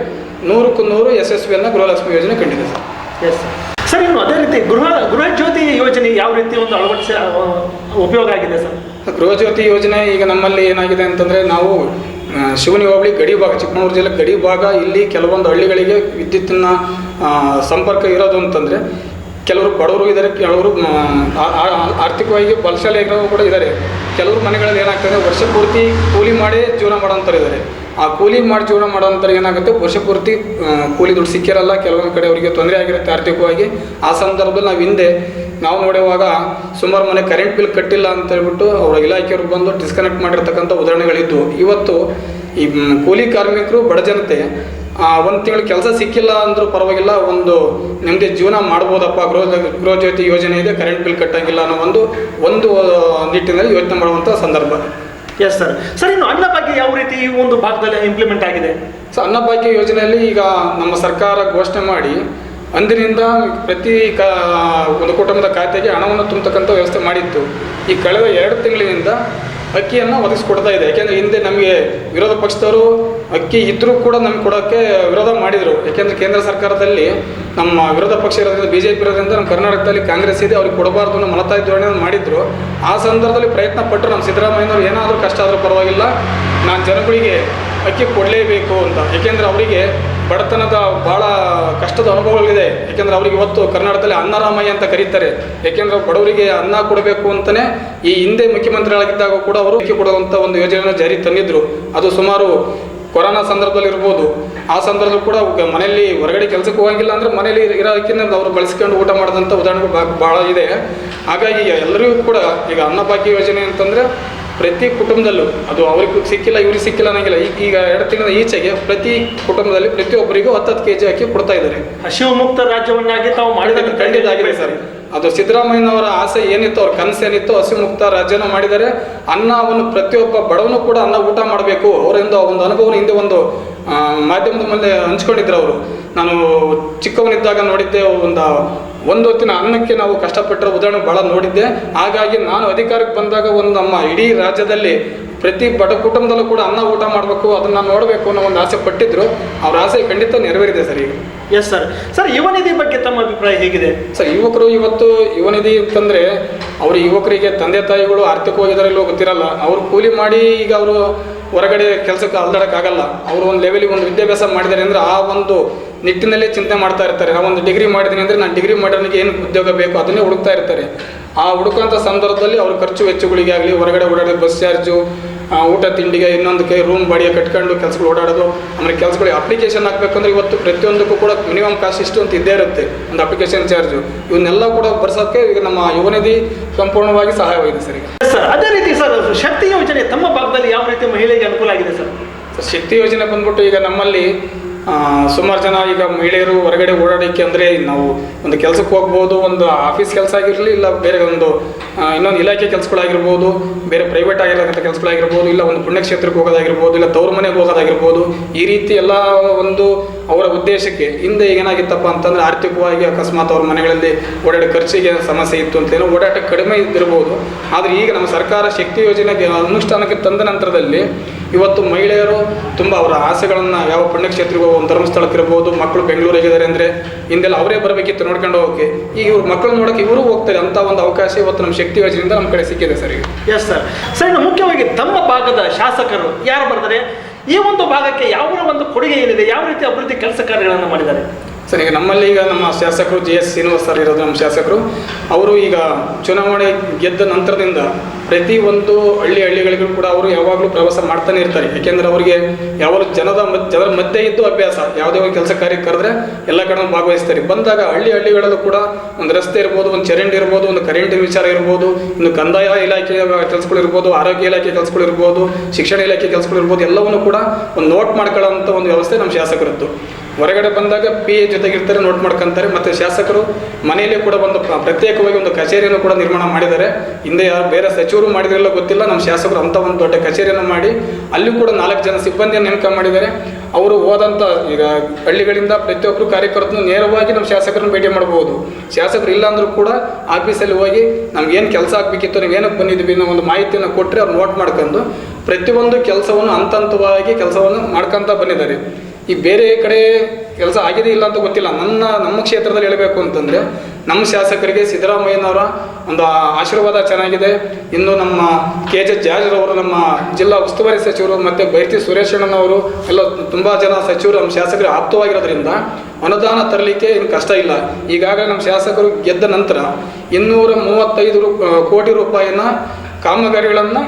ನೂರಕ್ಕೂ ನೂರು ಯಶಸ್ವಿಯನ್ನು ಗೃಹಲಕ್ಷ್ಮಿ ಯೋಜನೆ ಕಂಡಿದೆ ಸರ್. ಎಸ್ ಸರ್ ಇನ್ನು ಅದೇ ರೀತಿ ಗೃಹ ಗೃಹ ಜ್ಯೋತಿ ಯೋಜನೆ ಯಾವ ರೀತಿ ಒಂದು ಅಳವಡಿಸ ಉಪಯೋಗ ಆಗಿದೆ ಸರ್? ಗೃಹಜ್ಯೋತಿ ಯೋಜನೆ ಈಗ ನಮ್ಮಲ್ಲಿ ಏನಾಗಿದೆ ಅಂತಂದರೆ ನಾವು ಶಿವನಿ ಹೋಬಳಿ ಗಡಿ ಭಾಗ, ಚಿಕ್ಕಮಗಳೂರು ಜಿಲ್ಲೆ ಗಡಿ ಭಾಗ, ಇಲ್ಲಿ ಕೆಲವೊಂದು ಹಳ್ಳಿಗಳಿಗೆ ವಿದ್ಯುತ್ತಿನ ಸಂಪರ್ಕ ಇರೋದು ಅಂತಂದರೆ ಕೆಲವರು ಬಡವರು ಇದ್ದಾರೆ, ಕೆಲವರು ಆರ್ಥಿಕವಾಗಿ ಬಲಶಾಲಿ ಇರೋರು ಕೂಡ ಇದ್ದಾರೆ. ಕೆಲವರು ಮನೆಗಳಲ್ಲಿ ಏನಾಗ್ತದೆ, ವರ್ಷ ಪೂರ್ತಿ ಕೂಲಿ ಮಾಡಿ ಜೀವನ ಮಾಡೋಂಥವ್ರು ಇದ್ದಾರೆ. ಆ ಕೂಲಿ ಮಾಡಿ ಜೀವನ ಮಾಡೋಂಥವ್ರು ಏನಾಗುತ್ತೆ, ವರ್ಷ ಪೂರ್ತಿ ಕೂಲಿ ದುಡ್ಡು ಸಿಕ್ಕಿರಲ್ಲ, ಕೆಲವೊಂದು ಕಡೆ ಅವರಿಗೆ ತೊಂದರೆ ಆಗಿರುತ್ತೆ ಆರ್ಥಿಕವಾಗಿ. ಆ ಸಂದರ್ಭದಲ್ಲಿ ನಾವು ಹಿಂದೆ, ನಾವು ನೋಡುವಾಗ ಸುಮಾರು ಮನೆ ಕರೆಂಟ್ ಬಿಲ್ ಕಟ್ಟಿಲ್ಲ ಅಂತ ಹೇಳ್ಬಿಟ್ಟು ಅವರ ಇಲಾಖೆಯವರು ಬಂದು ಡಿಸ್ಕನೆಕ್ಟ್ ಮಾಡಿರ್ತಕ್ಕಂಥ ಉದಾಹರಣೆಗಳಿದ್ದು. ಇವತ್ತು ಈ ಕೂಲಿ ಕಾರ್ಮಿಕರು ಬಡ ಜನತೆ ಒಂದು ತಿಂಗಳು ಕೆಲಸ ಸಿಕ್ಕಿಲ್ಲ ಅಂದರೂ ಪರವಾಗಿಲ್ಲ ಒಂದು ನಿಮ್ಮದೇ ಜೀವನ ಮಾಡ್ಬೋದಪ್ಪ ಗೃಹ ಗೃಹ ಜ್ಯೋತಿ ಯೋಜನೆ ಇದೆ ಕರೆಂಟ್ ಬಿಲ್ ಕಟ್ಟಂಗಿಲ್ಲ ಅನ್ನೋ ಒಂದು ಒಂದು ನಿಟ್ಟಿನಲ್ಲಿ ಯೋಚನೆ ಮಾಡುವಂಥ ಸಂದರ್ಭ. ಎಸ್ ಸರ್ ಸರ್ ಇನ್ನು ಅನ್ನಭಾಗ್ಯ ಯಾವ ರೀತಿ ಈ ಒಂದು ಭಾಗದಲ್ಲಿ ಇಂಪ್ಲಿಮೆಂಟ್ ಆಗಿದೆ? ಸೊ ಅನ್ನಭಾಗ್ಯ ಯೋಜನೆಯಲ್ಲಿ ಈಗ ನಮ್ಮ ಸರ್ಕಾರ ಘೋಷಣೆ ಮಾಡಿ ಅಂದಿನಿಂದ ಪ್ರತಿ ಕ ಒಂದು ಕುಟುಂಬದ ಖಾತೆಗೆ ಹಣವನ್ನು ತುಂಬತಕ್ಕಂಥ ವ್ಯವಸ್ಥೆ ಮಾಡಿತ್ತು. ಈ ಕಳೆದ ಎರಡು ತಿಂಗಳಿನಿಂದ ಅಕ್ಕಿಯನ್ನು ಒದಗಿಸ್ಕೊಡ್ತಾ ಇದೆ. ಯಾಕೆಂದರೆ ಹಿಂದೆ ನಮಗೆ ವಿರೋಧ ಪಕ್ಷದವರು ಅಕ್ಕಿ ಇದ್ದರೂ ಕೂಡ ನಮ್ಗೆ ಕೊಡೋಕ್ಕೆ ವಿರೋಧ ಮಾಡಿದರು. ಯಾಕೆಂದರೆ ಕೇಂದ್ರ ಸರ್ಕಾರದಲ್ಲಿ ನಮ್ಮ ವಿರೋಧ ಪಕ್ಷ ಇರೋದ್ರಿಂದ ಬಿ ಜೆ ಪಿ ಇರೋದ್ರಿಂದ ನಮ್ಮ ಕರ್ನಾಟಕದಲ್ಲಿ ಕಾಂಗ್ರೆಸ್ ಇದೆ, ಅವ್ರಿಗೆ ಕೊಡಬಾರ್ದು ಅನ್ನೋ ಮಲತಾಯಿ ಧೋರಣೆ ಮಾಡಿದ್ರು. ಆ ಸಂದರ್ಭದಲ್ಲಿ ಪ್ರಯತ್ನ ಪಟ್ಟರು ನಮ್ಮ ಸಿದ್ದರಾಮಯ್ಯನವ್ರು ಏನಾದರೂ ಕಷ್ಟ ಆದರೂ ಪರವಾಗಿಲ್ಲ. ನಾನು ಜನಗಳಿಗೆ ಅಕ್ಕಿ ಕೊಡಲೇಬೇಕು ಅಂತ. ಏಕೆಂದರೆ ಅವರಿಗೆ ಬಡತನದ ಭಾಳ ಕಷ್ಟದ ಅನುಭವಗಳಿದೆ. ಏಕೆಂದರೆ ಅವರಿಗೆ ಇವತ್ತು ಕರ್ನಾಟಕದಲ್ಲಿ ಅನ್ನರಾಮಯ್ಯ ಅಂತ ಕರೀತಾರೆ. ಏಕೆಂದರೆ ಬಡವರಿಗೆ ಅನ್ನ ಕೊಡಬೇಕು ಅಂತಲೇ ಈ ಹಿಂದೆ ಮುಖ್ಯಮಂತ್ರಿಗಳಾಗಿದ್ದಾಗ ಕೂಡ ಅವರು ಅಕ್ಕಿ ಕೊಡುವಂಥ ಒಂದು ಯೋಜನೆಯನ್ನು ಜಾರಿ ತಂದಿದ್ದರು ಅದು ಸುಮಾರು ಕೊರೋನಾ ಸಂದರ್ಭದಲ್ಲಿ ಇರ್ಬೋದು. ಆ ಸಂದರ್ಭದಲ್ಲಿ ಕೂಡ ಮನೆಯಲ್ಲಿ ಹೊರಗಡೆ ಕೆಲಸಕ್ಕೆ ಹೋಗಂಗಿಲ್ಲ ಅಂದರೆ ಮನೆಯಲ್ಲಿ ಇರೋ ಅಕ್ಕಿನ ಅವರು ಬಳಸ್ಕೊಂಡು ಊಟ ಮಾಡಿದಂಥ ಉದಾಹರಣೆಗಳು ಭಾಳ ಇದೆ. ಹಾಗಾಗಿ ಎಲ್ಲರಿಗೂ ಕೂಡ ಈಗ ಅನ್ನಭಾಗ್ಯ ಯೋಜನೆ ಅಂತಂದರೆ ಪ್ರತಿ ಕುಟುಂಬದಲ್ಲೂ ಅದು ಅವ್ರಿಗೆ ಸಿಕ್ಕಿಲ್ಲ ಇವ್ರಿಗೆ ಸಿಕ್ಕಿಲ್ಲ ಅನ್ನೋಂಗಿಲ್ಲ. ಈಗ ಈಗ ಎರಡು ತಿಂಗಳ ಈಚೆಗೆ ಪ್ರತಿ ಕುಟುಂಬದಲ್ಲಿ ಪ್ರತಿಯೊಬ್ಬರಿಗೂ ಹತ್ತು ಕೆ ಜಿ ಅಕ್ಕಿ ಕೊಡ್ತಾ ಇದ್ದಾರೆ. ಹಸಿವು ಮುಕ್ತ ರಾಜ್ಯವನ್ನಾಗಿ ತಾವು ಮಾಡಿದಾಗ ಖಂಡಿತ ಆಗಿದೆ ಸರ್. ಅದು ಸಿದ್ದರಾಮಯ್ಯನವರ ಆಸೆ ಏನಿತ್ತು ಅವ್ರ ಕನಸು ಏನಿತ್ತು ಹಸಿ ಮುಕ್ತ ರಾಜ್ಯನ ಮಾಡಿದರೆ ಅನ್ನವನ್ನು ಪ್ರತಿಯೊಬ್ಬ ಬಡವನು ಕೂಡ ಅನ್ನ ಊಟ ಮಾಡಬೇಕು. ಅವರಿಂದ ಒಂದು ಅನುಭವ ಹಿಂದೆ ಒಂದು ಮಾಧ್ಯಮದ ಮುಂದೆ ಹಂಚ್ಕೊಂಡಿದ್ರು ಅವರು. ನಾನು ಚಿಕ್ಕವನಿದ್ದಾಗ ನೋಡಿದ್ದೆ ಒಂದು ಒಂದು ಹೊತ್ತಿನ ಅನ್ನಕ್ಕೆ ನಾವು ಕಷ್ಟಪಟ್ಟಿರೋ ಉದಾಹರಣೆ ಭಾಳ ನೋಡಿದ್ದೆ. ಹಾಗಾಗಿ ನಾನು ಅಧಿಕಾರಕ್ಕೆ ಬಂದಾಗ ಒಂದು ನಮ್ಮ ಇಡೀ ರಾಜ್ಯದಲ್ಲಿ ಪ್ರತಿ ಬಡ ಕುಟುಂಬದಲ್ಲೂ ಕೂಡ ಅನ್ನ ಊಟ ಮಾಡಬೇಕು ಅದನ್ನ ನೋಡಬೇಕು ಅನ್ನೋ ಒಂದು ಆಸೆ ಪಟ್ಟಿದ್ರು. ಅವ್ರ ಆಸೆ ಖಂಡಿತ ನೆರವೇರಿದೆ ಸರ್ ಈಗ. ಎಸ್ ಸರ್ ಸರ್ ಯುವನಿಧಿ ಬಗ್ಗೆ ತಮ್ಮ ಅಭಿಪ್ರಾಯ ಹೇಗಿದೆ? ಸರ್ ಯುವಕರು ಇವತ್ತು ಯುವನಿಧಿ ಅಂತಂದ್ರೆ ಅವರು ಯುವಕರಿಗೆ ತಂದೆ ತಾಯಿಗಳು ಆರ್ಥಿಕವಾಗಿ ಇದರಲ್ಲಿ ಗೊತ್ತಿರಲ್ಲ. ಅವರು ಕೂಲಿ ಮಾಡಿ ಈಗ ಅವರು ಹೊರಗಡೆ ಕೆಲಸಕ್ಕೆ ಅಲ್ದಾಡಕ್ಕಾಗಲ್ಲ. ಅವರು ಒಂದು ಲೆವೆಲಿಗೆ ಒಂದು ವಿದ್ಯಾಭ್ಯಾಸ ಮಾಡಿದ್ದಾರೆ ಅಂದ್ರೆ ಆ ಒಂದು ನಿಟ್ಟಿನಲ್ಲೇ ಚಿಂತೆ ಮಾಡ್ತಾ ಇರ್ತಾರೆ. ನಾವು ಒಂದು ಡಿಗ್ರಿ ಮಾಡಿದ್ದೀನಿ ಅಂದರೆ ನಾನು ಡಿಗ್ರಿ ಮಾಡೋನಿಗೆ ಏನು ಉದ್ಯೋಗ ಬೇಕು ಅದನ್ನೇ ಹುಡುಕ್ತಾ ಇರ್ತಾರೆ. ಆ ಹುಡುಕುವಂಥ ಸಂದರ್ಭದಲ್ಲಿ ಅವ್ರ ಖರ್ಚು ವೆಚ್ಚಗಳಿಗೆ ಆಗಲಿ ಹೊರಗಡೆ ಓಡಾಡೋ ಬಸ್ ಚಾರ್ಜು ಊಟ ತಿಂಡಿಗೆ ಇನ್ನೊಂದು ಕೈ ರೂಮ್ ಬಾಡಿಗೆ ಕಟ್ಕೊಂಡು ಕೆಲಸಗಳು ಓಡಾಡೋದು ಆಮೇಲೆ ಕೆಲಸಗಳಿಗೆ ಅಪ್ಲಿಕೇಶನ್ ಹಾಕ್ಬೇಕಂದ್ರೆ ಇವತ್ತು ಪ್ರತಿಯೊಂದಕ್ಕೂ ಕೂಡ ಮಿನಿಮಮ್ ಕಾಸ್ಟ್ ಇಷ್ಟು ಅಂತ ಇದ್ದೇ ಇರುತ್ತೆ ಒಂದು ಅಪ್ಲಿಕೇಶನ್ ಚಾರ್ಜು ಇವನ್ನೆಲ್ಲ ಕೂಡ ಬರ್ಸೋಕ್ಕೆ ಈಗ ನಮ್ಮ ಯುವನಿಧಿ ಸಂಪೂರ್ಣವಾಗಿ ಸಹಾಯವಾಗಿದೆ ಸರ್ ಈಗ. ಸರ್ ಅದೇ ರೀತಿ ಸರ್ ಶಕ್ತಿ ಯೋಜನೆ ತಮ್ಮ ಭಾಗದಲ್ಲಿ ಯಾವ ರೀತಿ ಮಹಿಳೆಗೆ ಅನುಕೂಲ ಆಗಿದೆ ಸರ್ ಶಕ್ತಿ ಯೋಜನೆ ಬಂದ್ಬಿಟ್ಟು ಈಗ ನಮ್ಮಲ್ಲಿ ಸುಮಾರು ಜನ ಈಗ ಮಹಿಳೆಯರು ಹೊರಗಡೆ ಓಡಾಡೋಕ್ಕೆ ಅಂದರೆ ನಾವು ಒಂದು ಕೆಲಸಕ್ಕೆ ಹೋಗ್ಬೋದು, ಒಂದು ಆಫೀಸ್ ಕೆಲಸ ಆಗಿರಲಿ, ಇಲ್ಲ ಬೇರೆ ಒಂದು ಇನ್ನೊಂದು ಇಲಾಖೆ ಕೆಲಸಗಳಾಗಿರ್ಬೋದು, ಬೇರೆ ಪ್ರೈವೇಟ್ ಆಗಿರೋಂಥ ಕೆಲಸಗಳಾಗಿರ್ಬೋದು, ಇಲ್ಲ ಒಂದು ಪುಣ್ಯಕ್ಷೇತ್ರಕ್ಕೆ ಹೋಗೋದಾಗಿರ್ಬೋದು, ಇಲ್ಲ ತವ್ರ ಮನೆಗೆ ಹೋಗೋದಾಗಿರ್ಬೋದು, ಈ ರೀತಿ ಎಲ್ಲ ಒಂದು ಅವರ ಉದ್ದೇಶಕ್ಕೆ ಹಿಂದೆ ಏನಾಗಿತ್ತಪ್ಪ ಅಂತಂದ್ರೆ ಆರ್ಥಿಕವಾಗಿ ಅಕಸ್ಮಾತ್ ಅವ್ರ ಮನೆಗಳಲ್ಲಿ ಓಡಾಟ ಖರ್ಚಿಗೆ ಸಮಸ್ಯೆ ಇತ್ತು ಅಂತ ಏನೋ ಓಡಾಟ ಕಡಿಮೆ ಇದ್ದಿರ್ಬೋದು. ಆದರೆ ಈಗ ನಮ್ಮ ಸರ್ಕಾರ ಶಕ್ತಿ ಯೋಜನೆಗೆ ಅನುಷ್ಠಾನಕ್ಕೆ ತಂದ ನಂತರದಲ್ಲಿ ಇವತ್ತು ಮಹಿಳೆಯರು ತುಂಬ ಅವರ ಆಸೆಗಳನ್ನು ಯಾವ ಪುಣ್ಯಕ್ಷೇತ್ರಕ್ಕೆ ಒಂದು ಧರ್ಮಸ್ಥಳಕ್ಕೆ ಇರ್ಬೋದು, ಮಕ್ಕಳು ಬೆಂಗಳೂರಿಗಿದ್ದಾರೆ ಅಂದರೆ ಹಿಂದೆಲ್ಲ ಅವರೇ ಬರಬೇಕಿತ್ತು ನೋಡ್ಕೊಂಡು ಹೋಗೋಕೆ ಈಗ ಇವ್ರು ಮಕ್ಕಳು ನೋಡೋಕೆ ಇವರು ಹೋಗ್ತಾರೆ ಅಂತ ಒಂದು ಅವಕಾಶ ಇವತ್ತು ನಮ್ಮ ಶಕ್ತಿ ಯೋಜನೆಯಿಂದ ನಮ್ಮ ಕಡೆ ಸಿಕ್ಕಿದೆ ಸರ್ ಈಗ. ಎಸ್ ಸರ್ ಸರ್ ಮುಖ್ಯವಾಗಿ ತಮ್ಮ ಭಾಗದ ಶಾಸಕರು ಯಾರು ಬರ್ತಾರೆ? ಈ ಒಂದು ಭಾಗಕ್ಕೆ ಯಾವ ಒಂದು ಕೊಡುಗೆ ಏನಿದೆ ಯಾವ ರೀತಿ ಅಭಿವೃದ್ಧಿ ಕೆಲಸ ಕಾರ್ಯಗಳನ್ನು ಮಾಡಿದ್ದಾರೆ? ಸರ್, ಈಗ ನಮ್ಮಲ್ಲಿ ಈಗ ನಮ್ಮ ಶಾಸಕರು ಜಿ ಎಸ್ ಶ್ರೀನಿವಾಸ್ ಸರ್ ಇರೋದು ನಮ್ಮ ಶಾಸಕರು. ಅವರು ಈಗ ಚುನಾವಣೆ ಗೆದ್ದ ನಂತರದಿಂದ ಪ್ರತಿ ಒಂದು ಹಳ್ಳಿ ಹಳ್ಳಿಗಳಿಗೂ ಕೂಡ ಅವರು ಯಾವಾಗಲೂ ಪ್ರವಾಸ ಮಾಡ್ತಾನೆ ಇರ್ತಾರೆ. ಯಾಕೆಂದ್ರೆ ಅವರಿಗೆ ಯಾವಾಗಲೂ ಜನದ ಜನರ ಮಧ್ಯೆ ಇದ್ದು ಅಭ್ಯಾಸ. ಯಾವುದೇ ಒಂದು ಕೆಲಸ ಕಾರ್ಯ ಕರೆದ್ರೆ ಎಲ್ಲ ಕಡೆ ಭಾಗವಹಿಸ್ತಾರೆ. ಬಂದಾಗ ಹಳ್ಳಿ ಹಳ್ಳಿಗಳಲ್ಲೂ ಕೂಡ ಒಂದು ರಸ್ತೆ ಇರ್ಬೋದು, ಒಂದು ಚರಂಡಿ ಇರ್ಬೋದು, ಒಂದು ಕರೆಂಟಿನ ವಿಚಾರ ಇರ್ಬೋದು ಒಂದು ಕಂದಾಯ ಇಲಾಖೆಯ ಕೆಲಸಗಳು ಇರ್ಬೋದು, ಆರೋಗ್ಯ ಇಲಾಖೆ ಕೆಲಸಗಳು ಇರ್ಬೋದು, ಶಿಕ್ಷಣ ಇಲಾಖೆ ಕೆಲಸಗಳು ಇರ್ಬೋದು, ಎಲ್ಲವನ್ನು ಕೂಡ ಒಂದು ನೋಟ್ ಮಾಡ್ಕೊಳ್ಳೋಂಥ ಒಂದು ವ್ಯವಸ್ಥೆ ನಮ್ಮ ಶಾಸಕರದ್ದು. ಹೊರಗಡೆ ಬಂದಾಗ ಪಿ ಎ ಜೊತೆಗಿರ್ತಾರೆ ನೋಟ್ ಮಾಡ್ಕೊಂತಾರೆ. ಮತ್ತು ಶಾಸಕರು ಮನೆಯಲ್ಲೇ ಕೂಡ ಒಂದು ಪ್ರ- ಪ್ರತ್ಯೇಕವಾಗಿ ಒಂದು ಕಚೇರಿಯನ್ನು ಕೂಡ ನಿರ್ಮಾಣ ಮಾಡಿದ್ದಾರೆ. ಹಿಂದೆ ಯಾರು ಬೇರೆ ಸಚಿವರು ಮಾಡಿದ್ರೆಲ್ಲ ಗೊತ್ತಿಲ್ಲ. ನಮ್ಮ ಶಾಸಕರು ಅಂಥ ಒಂದು ದೊಡ್ಡ ಕಚೇರಿಯನ್ನು ಮಾಡಿ ಅಲ್ಲಿ ಕೂಡ ನಾಲ್ಕು ಜನ ಸಿಬ್ಬಂದಿಯನ್ನು ನೇಮಕ ಮಾಡಿದ್ದಾರೆ. ಅವರು ಹೋದಂಥ ಈಗ ಹಳ್ಳಿಗಳಿಂದ ಪ್ರತಿಯೊಬ್ಬರು ಕಾರ್ಯಕರ್ತರು ನೇರವಾಗಿ ನಮ್ಮ ಶಾಸಕರನ್ನು ಭೇಟಿ ಮಾಡಬಹುದು. ಶಾಸಕರು ಇಲ್ಲ ಅಂದರೂ ಕೂಡ ಆಫೀಸಲ್ಲಿ ಹೋಗಿ ನಮ್ಗೇನು ಕೆಲಸ ಆಗಬೇಕಿತ್ತು ನೀವು ಏನಕ್ಕೆ ಬಂದಿದ್ವಿ ಅನ್ನೋ ಒಂದು ಮಾಹಿತಿಯನ್ನು ಕೊಟ್ಟರೆ ಅವ್ರು ನೋಟ್ ಮಾಡ್ಕೊಂಡು ಪ್ರತಿಯೊಂದು ಕೆಲಸವನ್ನು ಹಂತ ಹಂತವಾಗಿ ಕೆಲಸವನ್ನು ಮಾಡ್ಕೊಂತ ಬಂದಿದ್ದಾರೆ. ಈ ಬೇರೆ ಕಡೆ ಕೆಲಸ ಆಗಿದೆ ಇಲ್ಲ ಅಂತ ಗೊತ್ತಿಲ್ಲ. ನನ್ನ, ನಮ್ಮ ಕ್ಷೇತ್ರದಲ್ಲಿ ಹೇಳಬೇಕು ಅಂತಂದರೆ, ನಮ್ಮ ಶಾಸಕರಿಗೆ ಸಿದ್ದರಾಮಯ್ಯನವರ ಒಂದು ಆಶೀರ್ವಾದ ಚೆನ್ನಾಗಿದೆ. ಇನ್ನು ನಮ್ಮ ಕೆ ಜೆ ಜಾಜ್ರವರು ನಮ್ಮ ಜಿಲ್ಲಾ ಉಸ್ತುವಾರಿ ಸಚಿವರು, ಮತ್ತು ಬೈರ್ತಿ ಸುರೇಶಣ್ಣನವರು, ಎಲ್ಲ ತುಂಬ ಜನ ಸಚಿವರು ನಮ್ಮ ಶಾಸಕರು ಆಪ್ತವಾಗಿರೋದ್ರಿಂದ ಅನುದಾನ ತರಲಿಕ್ಕೆ ಏನು ಕಷ್ಟ ಇಲ್ಲ. ಈಗಾಗಲೇ ನಮ್ಮ ಶಾಸಕರು ಗೆದ್ದ ನಂತರ ಇನ್ನೂರ ಮೂವತ್ತೈದು ಕೋಟಿ ರೂಪಾಯಿನ ಕಾಮಗಾರಿಗಳನ್ನು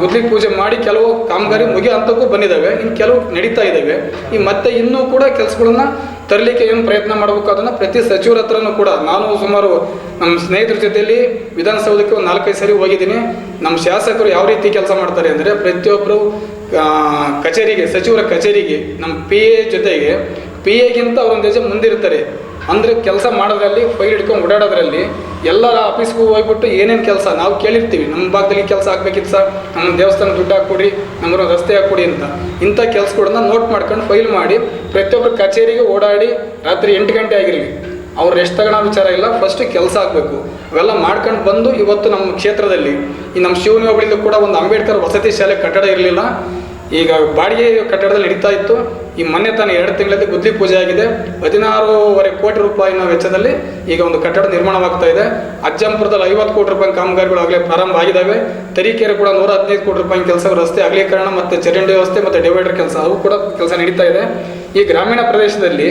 ಗುದ್ಲಿ ಪೂಜೆ ಮಾಡಿ ಕೆಲವು ಕಾಮಗಾರಿ ಮುಗಿಯೋ ಹಂತಕ್ಕೂ ಬಂದಿದ್ದಾವೆ. ಇನ್ನು ಕೆಲವು ನಡೀತಾ ಇದ್ದಾವೆ. ಈ ಮತ್ತೆ ಇನ್ನೂ ಕೂಡ ಕೆಲಸಗಳನ್ನ ತರಲಿಕ್ಕೆ ಏನು ಪ್ರಯತ್ನ ಮಾಡಬೇಕು ಅದನ್ನು ಪ್ರತಿ ಸಚಿವರ ಹತ್ರನೂ ಕೂಡ ನಾನು ಸುಮಾರು ನಮ್ಮ ಸ್ನೇಹಿತರ ಜೊತೆಯಲ್ಲಿ ವಿಧಾನಸೌಧಕ್ಕೆ ಒಂದು ನಾಲ್ಕೈದು ಸರಿ ಹೋಗಿದ್ದೀನಿ. ನಮ್ಮ ಶಾಸಕರು ಯಾವ ರೀತಿ ಕೆಲಸ ಮಾಡ್ತಾರೆ ಅಂದರೆ ಪ್ರತಿಯೊಬ್ಬರು ಕಚೇರಿಗೆ, ಸಚಿವರ ಕಚೇರಿಗೆ, ನಮ್ಮ ಪಿ ಎ ಜೊತೆಗೆ ಪಿ ಎಗಿಂತ ಅವರೊಂದು ಹೆಜ್ಜೆ ಮುಂದಿರ್ತಾರೆ. ಅಂದರೆ ಕೆಲಸ ಮಾಡೋದ್ರಲ್ಲಿ ಫೈಲ್ ಹಿಡ್ಕೊಂಡು ಓಡಾಡೋದ್ರಲ್ಲಿ ಎಲ್ಲರ ಆಫೀಸ್ಗೂ ಹೋಗ್ಬಿಟ್ಟು ಏನೇನು ಕೆಲಸ ನಾವು ಕೇಳಿರ್ತೀವಿ. ನಮ್ಮ ಭಾಗದಲ್ಲಿ ಕೆಲಸ ಆಗ್ಬೇಕಿತ್ತು ಸರ್. ನಮ್ಮ ದೇವಸ್ಥಾನ ದುಡ್ಡು ಹಾಕ್ಕೊಡಿ ನಮ್ಮ ರಸ್ತೆ ಹಾಕ್ಕೊಡಿ ಅಂತ. ಇಂಥ ಕೆಲಸಗಳನ್ನ ನೋಟ್ ಮಾಡ್ಕೊಂಡು ಫೈಲ್ ಮಾಡಿ ಪ್ರತಿಯೊಬ್ಬರು ಕಚೇರಿಗೆ ಓಡಾಡಿ ರಾತ್ರಿ ಎಂಟು ಗಂಟೆ ಆಗಿರಲಿ. ಅವ್ರು ಎಷ್ಟು ತಗೋಣ ವಿಚಾರ ಇಲ್ಲ. ಫಸ್ಟ್ ಕೆಲಸ ಆಗಬೇಕು. ಅವೆಲ್ಲ ಮಾಡ್ಕೊಂಡು ಬಂದು ಇವತ್ತು ನಮ್ಮ ಕ್ಷೇತ್ರದಲ್ಲಿ, ಈ ನಮ್ಮ ಶಿವನಿ ಹೋಬಳಿಲೂ ಕೂಡ ಒಂದು ಅಂಬೇಡ್ಕರ್ ವಸತಿ ಶಾಲೆ ಕಟ್ಟಡ ಇರಲಿಲ್ಲ. ಈಗ ಬಾಡಿಗೆ ಕಟ್ಟಡದಲ್ಲಿ ನಡೀತಾ ಇತ್ತು. ಈ ಮೊನ್ನೆ ತಾನು ಎರಡು ತಿಂಗಳಲ್ಲಿ ಗುದ್ಲಿ ಪೂಜೆ ಆಗಿದೆ. ಹದಿನಾರೂವರೆ ಕೋಟಿ ರೂಪಾಯಿನ ವೆಚ್ಚದಲ್ಲಿ ಈಗ ಒಂದು ಕಟ್ಟಡ ನಿರ್ಮಾಣವಾಗ್ತಾ ಇದೆ. ಅಜ್ಜಂಪುರದಲ್ಲಿ ಐವತ್ತು ಕೋಟಿ ರೂಪಾಯಿ ಕಾಮಗಾರಿಗಳು ಆಗಲೇ ಪ್ರಾರಂಭ ಆಗಿದ್ದಾವೆ ತರೀಕೆರೆ ಕೂಡ ನೂರ ಹದಿನೈದು ಕೋಟಿ ರೂಪಾಯಿ ಕೆಲಸ ರಸ್ತೆ ಅಗಲೀಕರಣ ಮತ್ತು ಚರಂಡಿ ವ್ಯವಸ್ಥೆ ಮತ್ತು ಡಿವೈಡರ್ ಕೆಲಸ ಅವು ಕೂಡ ಕೆಲಸ ನಡೀತಾ ಇದೆ. ಈ ಗ್ರಾಮೀಣ ಪ್ರದೇಶದಲ್ಲಿ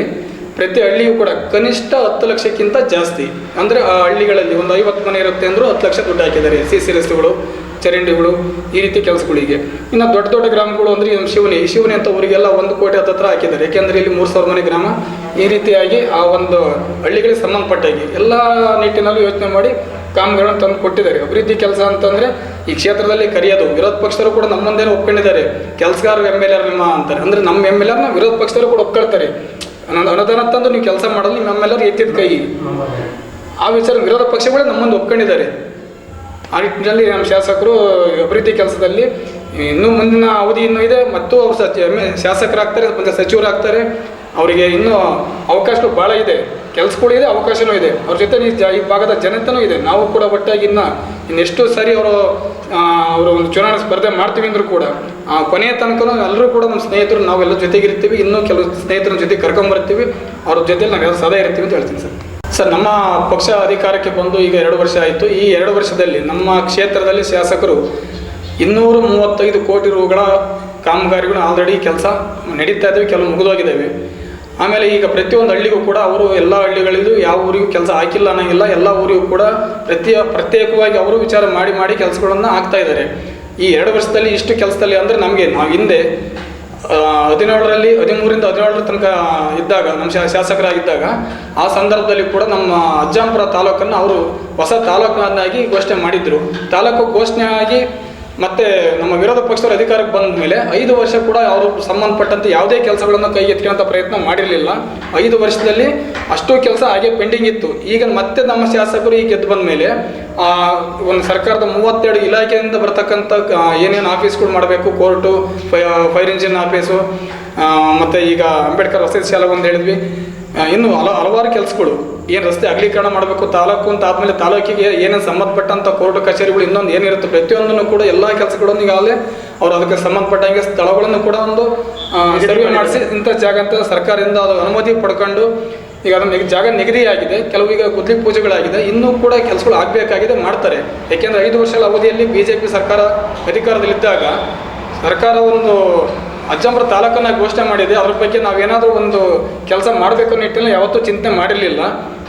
ಪ್ರತಿ ಹಳ್ಳಿಯೂ ಕೂಡ ಕನಿಷ್ಠ ಹತ್ತು ಲಕ್ಷಕ್ಕಿಂತ ಜಾಸ್ತಿ. ಅಂದರೆ ಆ ಹಳ್ಳಿಗಳಲ್ಲಿ ಒಂದು ಐವತ್ತು ಮನೆ ಇರುತ್ತೆ ಅಂದರೂ ಹತ್ತು ಲಕ್ಷ ದುಡ್ಡು ಹಾಕಿದ್ದಾರೆ ಸಿ ಸಿ ರಸ್ತೆಗಳು. ಚರಂಡಿಗಳು ಈ ರೀತಿ ಕೆಲಸಗಳಿಗೆ ಇನ್ನು ದೊಡ್ಡ ದೊಡ್ಡ ಗ್ರಾಮಗಳು ಅಂದರೆ ಶಿವನಿ. ಶಿವನಿ ಅಂತ ಊರಿಗೆಲ್ಲ ಒಂದು ಕೋಟಿ ಹತ್ತತ್ರ ಹಾಕಿದ್ದಾರೆ. ಯಾಕೆಂದರೆ ಇಲ್ಲಿ ಮೂರು ಸಾವಿರ ಮನೆ ಗ್ರಾಮ. ಈ ರೀತಿಯಾಗಿ ಆ ಒಂದು ಹಳ್ಳಿಗಳಿಗೆ ಸಂಬಂಧಪಟ್ಟಾಗಿ ಎಲ್ಲ ನಿಟ್ಟಿನಲ್ಲೂ ಯೋಚನೆ ಮಾಡಿ ಕಾಮಗಾರಿಗಳನ್ನು ತಂದು ಕೊಟ್ಟಿದ್ದಾರೆ. ಅಭಿವೃದ್ಧಿ ಕೆಲಸ ಅಂತಂದರೆ ಈ ಕ್ಷೇತ್ರದಲ್ಲಿ ಕರೆಯೋದು. ವಿರೋಧ ಪಕ್ಷದವರು ಕೂಡ ನಮ್ಮೊಂದೇನು ಮುಂದೆನೇ ಒಪ್ಕೊಂಡಿದ್ದಾರೆ. ಕೆಲಸಗಾರ ಎಂ ಎಲ್ ಆರ್ ನಿಮ್ಮ ಅಂತಾರೆ. ಅಂದರೆ ನಮ್ಮ ಎಂ ಎಲ್ ಆರ್ನ ವಿರೋಧ ಪಕ್ಷದವರು ಕೂಡ ಒಪ್ಕೊಳ್ತಾರೆ. ನನ್ನ ಅನುದಾನ ತಂದು ನೀವು ಕೆಲಸ ಮಾಡಲು ನಿಮ್ಮ ಎಂ ಎಲ್ ಎತ್ತಿದ ಕೈ ಆ ವಿಚಾರ ವಿರೋಧ ಪಕ್ಷಗಳೇ ನಮ್ಮೊಂದು ಮುಂದೆ ಒಪ್ಕೊಂಡಿದ್ದಾರೆ. ಆ ನಿಟ್ಟಿನಲ್ಲಿ ನಮ್ಮ ಶಾಸಕರು ಅಭಿವೃದ್ಧಿ ಕೆಲಸದಲ್ಲಿ ಇನ್ನೂ ಮುಂದಿನ ಅವಧಿ ಇನ್ನೂ ಇದೆ ಮತ್ತು ಅವರು ಸಚಿ ಶಾಸಕರಾಗ್ತಾರೆ ಮತ್ತು ಸಚಿವರಾಗ್ತಾರೆ. ಅವರಿಗೆ ಇನ್ನೂ ಅವಕಾಶಗಳು ಭಾಳ ಇದೆ. ಕೆಲಸಗಳಿದೆ ಅವಕಾಶನೂ ಇದೆ. ಅವ್ರ ಜೊತೆ ಈ ಭಾಗದ ಜನತೆನೂ ಇದೆ. ನಾವು ಕೂಡ ಒಟ್ಟಾಗಿ ಇನ್ನು ಇನ್ನೆಷ್ಟು ಸರಿ ಅವರು ಅವರು ಒಂದು ಚುನಾವಣೆ ಸ್ಪರ್ಧೆ ಮಾಡ್ತೀವಿ ಅಂದರೂ ಕೂಡ ಕೊನೆಯ ತನಕ ಎಲ್ಲರೂ ಕೂಡ ನಮ್ಮ ಸ್ನೇಹಿತರು ನಾವೆಲ್ಲ ಜೊತೆಗಿರ್ತೀವಿ. ಇನ್ನೂ ಕೆಲವು ಸ್ನೇಹಿತರ ಜೊತೆ ಕರ್ಕೊಂಬರ್ತೀವಿ. ಅವ್ರ ಜೊತೆಲಿ ನಾವೆಲ್ಲ ಸದಾ ಇರ್ತೀವಿ ಅಂತ ಹೇಳ್ತೀನಿ ಸರ್. ಸರ್, ನಮ್ಮ ಪಕ್ಷ ಅಧಿಕಾರಕ್ಕೆ ಬಂದು ಈಗ ಎರಡು ವರ್ಷ ಆಯಿತು. ಈ ಎರಡು ವರ್ಷದಲ್ಲಿ ನಮ್ಮ ಕ್ಷೇತ್ರದಲ್ಲಿ ಶಾಸಕರು ಇನ್ನೂರ ಮೂವತ್ತೈದು ಕೋಟಿ ರೂಗಳ ಕಾಮಗಾರಿಗಳು ಆಲ್ರೆಡಿ ಕೆಲಸ ನಡೀತಾ ಇದ್ದಾವೆ ಕೆಲವು ಮುಗಿದೋಗಿದ್ದಾವೆ ಆಮೇಲೆ ಈಗ ಪ್ರತಿಯೊಂದು ಹಳ್ಳಿಗೂ ಕೂಡ ಅವರು ಎಲ್ಲ ಹಳ್ಳಿಗಳಲ್ಲೂ ಯಾವ ಊರಿಗೂ ಕೆಲಸ ಹಾಕಿಲ್ಲ ಅನ್ನೋಂಗಿಲ್ಲ. ಎಲ್ಲ ಊರಿಗೂ ಕೂಡ ಪ್ರತಿ, ಪ್ರತ್ಯೇಕವಾಗಿ ಅವರು ವಿಚಾರ ಮಾಡಿ ಮಾಡಿ ಕೆಲಸಗಳನ್ನು ಆಗ್ತಾ ಇದ್ದಾರೆ. ಈ ಎರಡು ವರ್ಷದಲ್ಲಿ ಇಷ್ಟು ಕೆಲಸದಲ್ಲಿ ಅಂದರೆ ನಮಗೆ ನಾವು ಹಿಂದೆ ಹದಿನೇಳರಲ್ಲಿ ಹದಿಮೂರಿಂದ ಹದಿನೇಳರ ತನಕ ಇದ್ದಾಗ, ನಮ್ಮ ಶಾಸಕರಾಗಿದ್ದಾಗ, ಆ ಸಂದರ್ಭದಲ್ಲಿ ಕೂಡ ನಮ್ಮ ಅಜ್ಜಂಪುರ ತಾಲೂಕನ್ನು ಅವರು ಹೊಸ ತಾಲೂಕನ್ನಾಗಿ ಘೋಷಣೆ ಮಾಡಿದ್ರು. ತಾಲೂಕು ಘೋಷಣೆ ಆಗಿ ಮತ್ತೆ ನಮ್ಮ ವಿರೋಧ ಪಕ್ಷದವರು ಅಧಿಕಾರಕ್ಕೆ ಬಂದ ಮೇಲೆ ಐದು ವರ್ಷ ಕೂಡ ಅವರು ಸಂಬಂಧಪಟ್ಟಂತೆ ಯಾವುದೇ ಕೆಲಸಗಳನ್ನು ಕೈಗೆತ್ತಿಕೊಳ್ಳೋಂಥ ಪ್ರಯತ್ನ ಮಾಡಿರಲಿಲ್ಲ. ಐದು ವರ್ಷದಲ್ಲಿ ಅಷ್ಟು ಕೆಲಸ ಹಾಗೆ ಪೆಂಡಿಂಗ್ ಇತ್ತು. ಈಗ ಮತ್ತೆ ನಮ್ಮ ಶಾಸಕರು ಈಗ ಗೆದ್ದು ಬಂದ ಮೇಲೆ ಒಂದು ಸರ್ಕಾರದ ಮೂವತ್ತೆರಡು ಇಲಾಖೆಯಿಂದ ಬರ್ತಕ್ಕಂಥ ಏನೇನು ಆಫೀಸ್ಗಳು ಮಾಡಬೇಕು, ಕೋರ್ಟು ಫೈರ್ ಇಂಜಿನ್ ಆಫೀಸು ಮತ್ತು ಈಗ ಅಂಬೇಡ್ಕರ್ ವಸತಿ ಶಾಲೆ ಒಂದು ಹೇಳಿದ್ವಿ. ಇನ್ನು ಹಲ ಹಲವಾರು ಕೆಲಸಗಳು. ಏನು ರಸ್ತೆ ಅಗಲೀಕರಣ ಮಾಡಬೇಕು ತಾಲೂಕು ಅಂತ ಆದಮೇಲೆ ತಾಲೂಕಿಗೆ ಏನೇನು ಸಂಬಂಧಪಟ್ಟಂಥ ಕೋರ್ಟ್ ಕಚೇರಿಗಳು ಇನ್ನೊಂದು ಏನಿರುತ್ತೆ ಪ್ರತಿಯೊಂದನ್ನು ಕೂಡ ಎಲ್ಲ ಕೆಲಸಗಳನ್ನು ಈಗಾಗಲೇ ಅವ್ರು ಅದಕ್ಕೆ ಸಂಬಂಧಪಟ್ಟಂಗೆ ಸ್ಥಳಗಳನ್ನು ಕೂಡ ಒಂದು ಸರ್ವೆ ಮಾಡಿಸಿ ಇಂಥ ಜಾಗ ಅಂತ ಸರ್ಕಾರದಿಂದ ಅದು ಅನುಮತಿ ಪಡ್ಕೊಂಡು ಈಗ ಅದನ್ನ ಜಾಗ ನಿಗದಿಯಾಗಿದೆ ಕೆಲವು ಈಗ ಗುದ್ಲಿ ಪೂಜೆಗಳಾಗಿದೆ ಇನ್ನೂ ಕೂಡ ಕೆಲಸಗಳು ಆಗಬೇಕಾಗಿದೆ ಮಾಡ್ತಾರೆ. ಯಾಕೆಂದರೆ ಐದು ವರ್ಷಗಳ ಅವಧಿಯಲ್ಲಿ ಬಿ ಜೆ ಪಿ ಸರ್ಕಾರ ಅಧಿಕಾರದಲ್ಲಿದ್ದಾಗ ಸರ್ಕಾರ ಒಂದು ಅಜ್ಜಂಪುರ ತಾಲೂಕನ್ನ ಘೋಷಣೆ ಮಾಡಿದೆ. ಅದ್ರ ಬಗ್ಗೆ ನಾವೇನಾದರೂ ಒಂದು ಕೆಲಸ ಮಾಡಬೇಕು ನಿಟ್ಟಿನಲ್ಲಿ ಯಾವತ್ತೂ ಚಿಂತನೆ ಮಾಡಿರಲಿಲ್ಲ.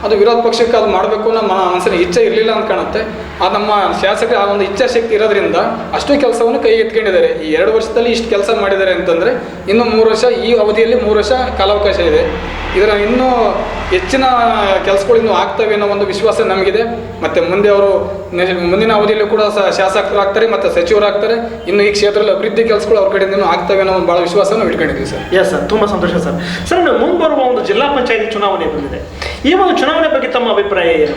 ಅದು ವಿರೋಧ ಪಕ್ಷಕ್ಕೆ ಅದು ಮಾಡಬೇಕು ನಮ್ಮ ಮನಸ್ಸಿನ ಇಚ್ಛೆ ಇರಲಿಲ್ಲ ಅಂತ ಕಾಣುತ್ತೆ. ಆ ನಮ್ಮ ಶಾಸಕರು ಆ ಒಂದು ಇಚ್ಛಾಶಕ್ತಿ ಇರೋದ್ರಿಂದ ಅಷ್ಟು ಕೆಲಸವನ್ನು ಕೈ ಎತ್ಕೊಂಡಿದ್ದಾರೆ. ಈ ಎರಡು ವರ್ಷದಲ್ಲಿ ಇಷ್ಟು ಕೆಲಸ ಮಾಡಿದ್ದಾರೆ ಅಂತಂದರೆ ಇನ್ನು ಮೂರು ವರ್ಷ ಈ ಅವಧಿಯಲ್ಲಿ ಮೂರು ವರ್ಷ ಕಾಲಾವಕಾಶ ಇದೆ. ಇದರ ಇನ್ನೂ ಹೆಚ್ಚಿನ ಕೆಲಸಗಳು ಇನ್ನೂ ಆಗ್ತವೆ ಅನ್ನೋ ಒಂದು ವಿಶ್ವಾಸ ನಮಗಿದೆ. ಮತ್ತು ಮುಂದೆ ಅವರು ಮುಂದಿನ ಅವಧಿಯಲ್ಲೂ ಕೂಡ ಸ- ಶಾಸಕರಾಗ್ತಾರೆ ಮತ್ತು ಸಚಿವರಾಗ್ತಾರೆ. ಇನ್ನು ಈ ಕ್ಷೇತ್ರದಲ್ಲಿ ಅಭಿವೃದ್ಧಿ ಕೆಲಸಗಳು ಅವ್ರ ಕಡೆಯಿಂದ ಆಗ್ತವೆ ಅನ್ನೋ ಒಂದು ಭಾಳ ವಿಶ್ವಾಸವನ್ನು ಇಟ್ಕೊಂಡಿದ್ದೀವಿ ಸರ್. ಎಸ್ ಸರ್ ತುಂಬ ಸಂತೋಷ ಸರ್. ಸರ್ ಮುಂಬರುವ ಒಂದು ಜಿಲ್ಲಾ ಪಂಚಾಯತಿ ಚುನಾವಣೆ ಬಂದಿದೆ. ಈ ಒಂದು ಚುನಾವಣೆ ಬಗ್ಗೆ ತಮ್ಮ ಅಭಿಪ್ರಾಯ ಏನು?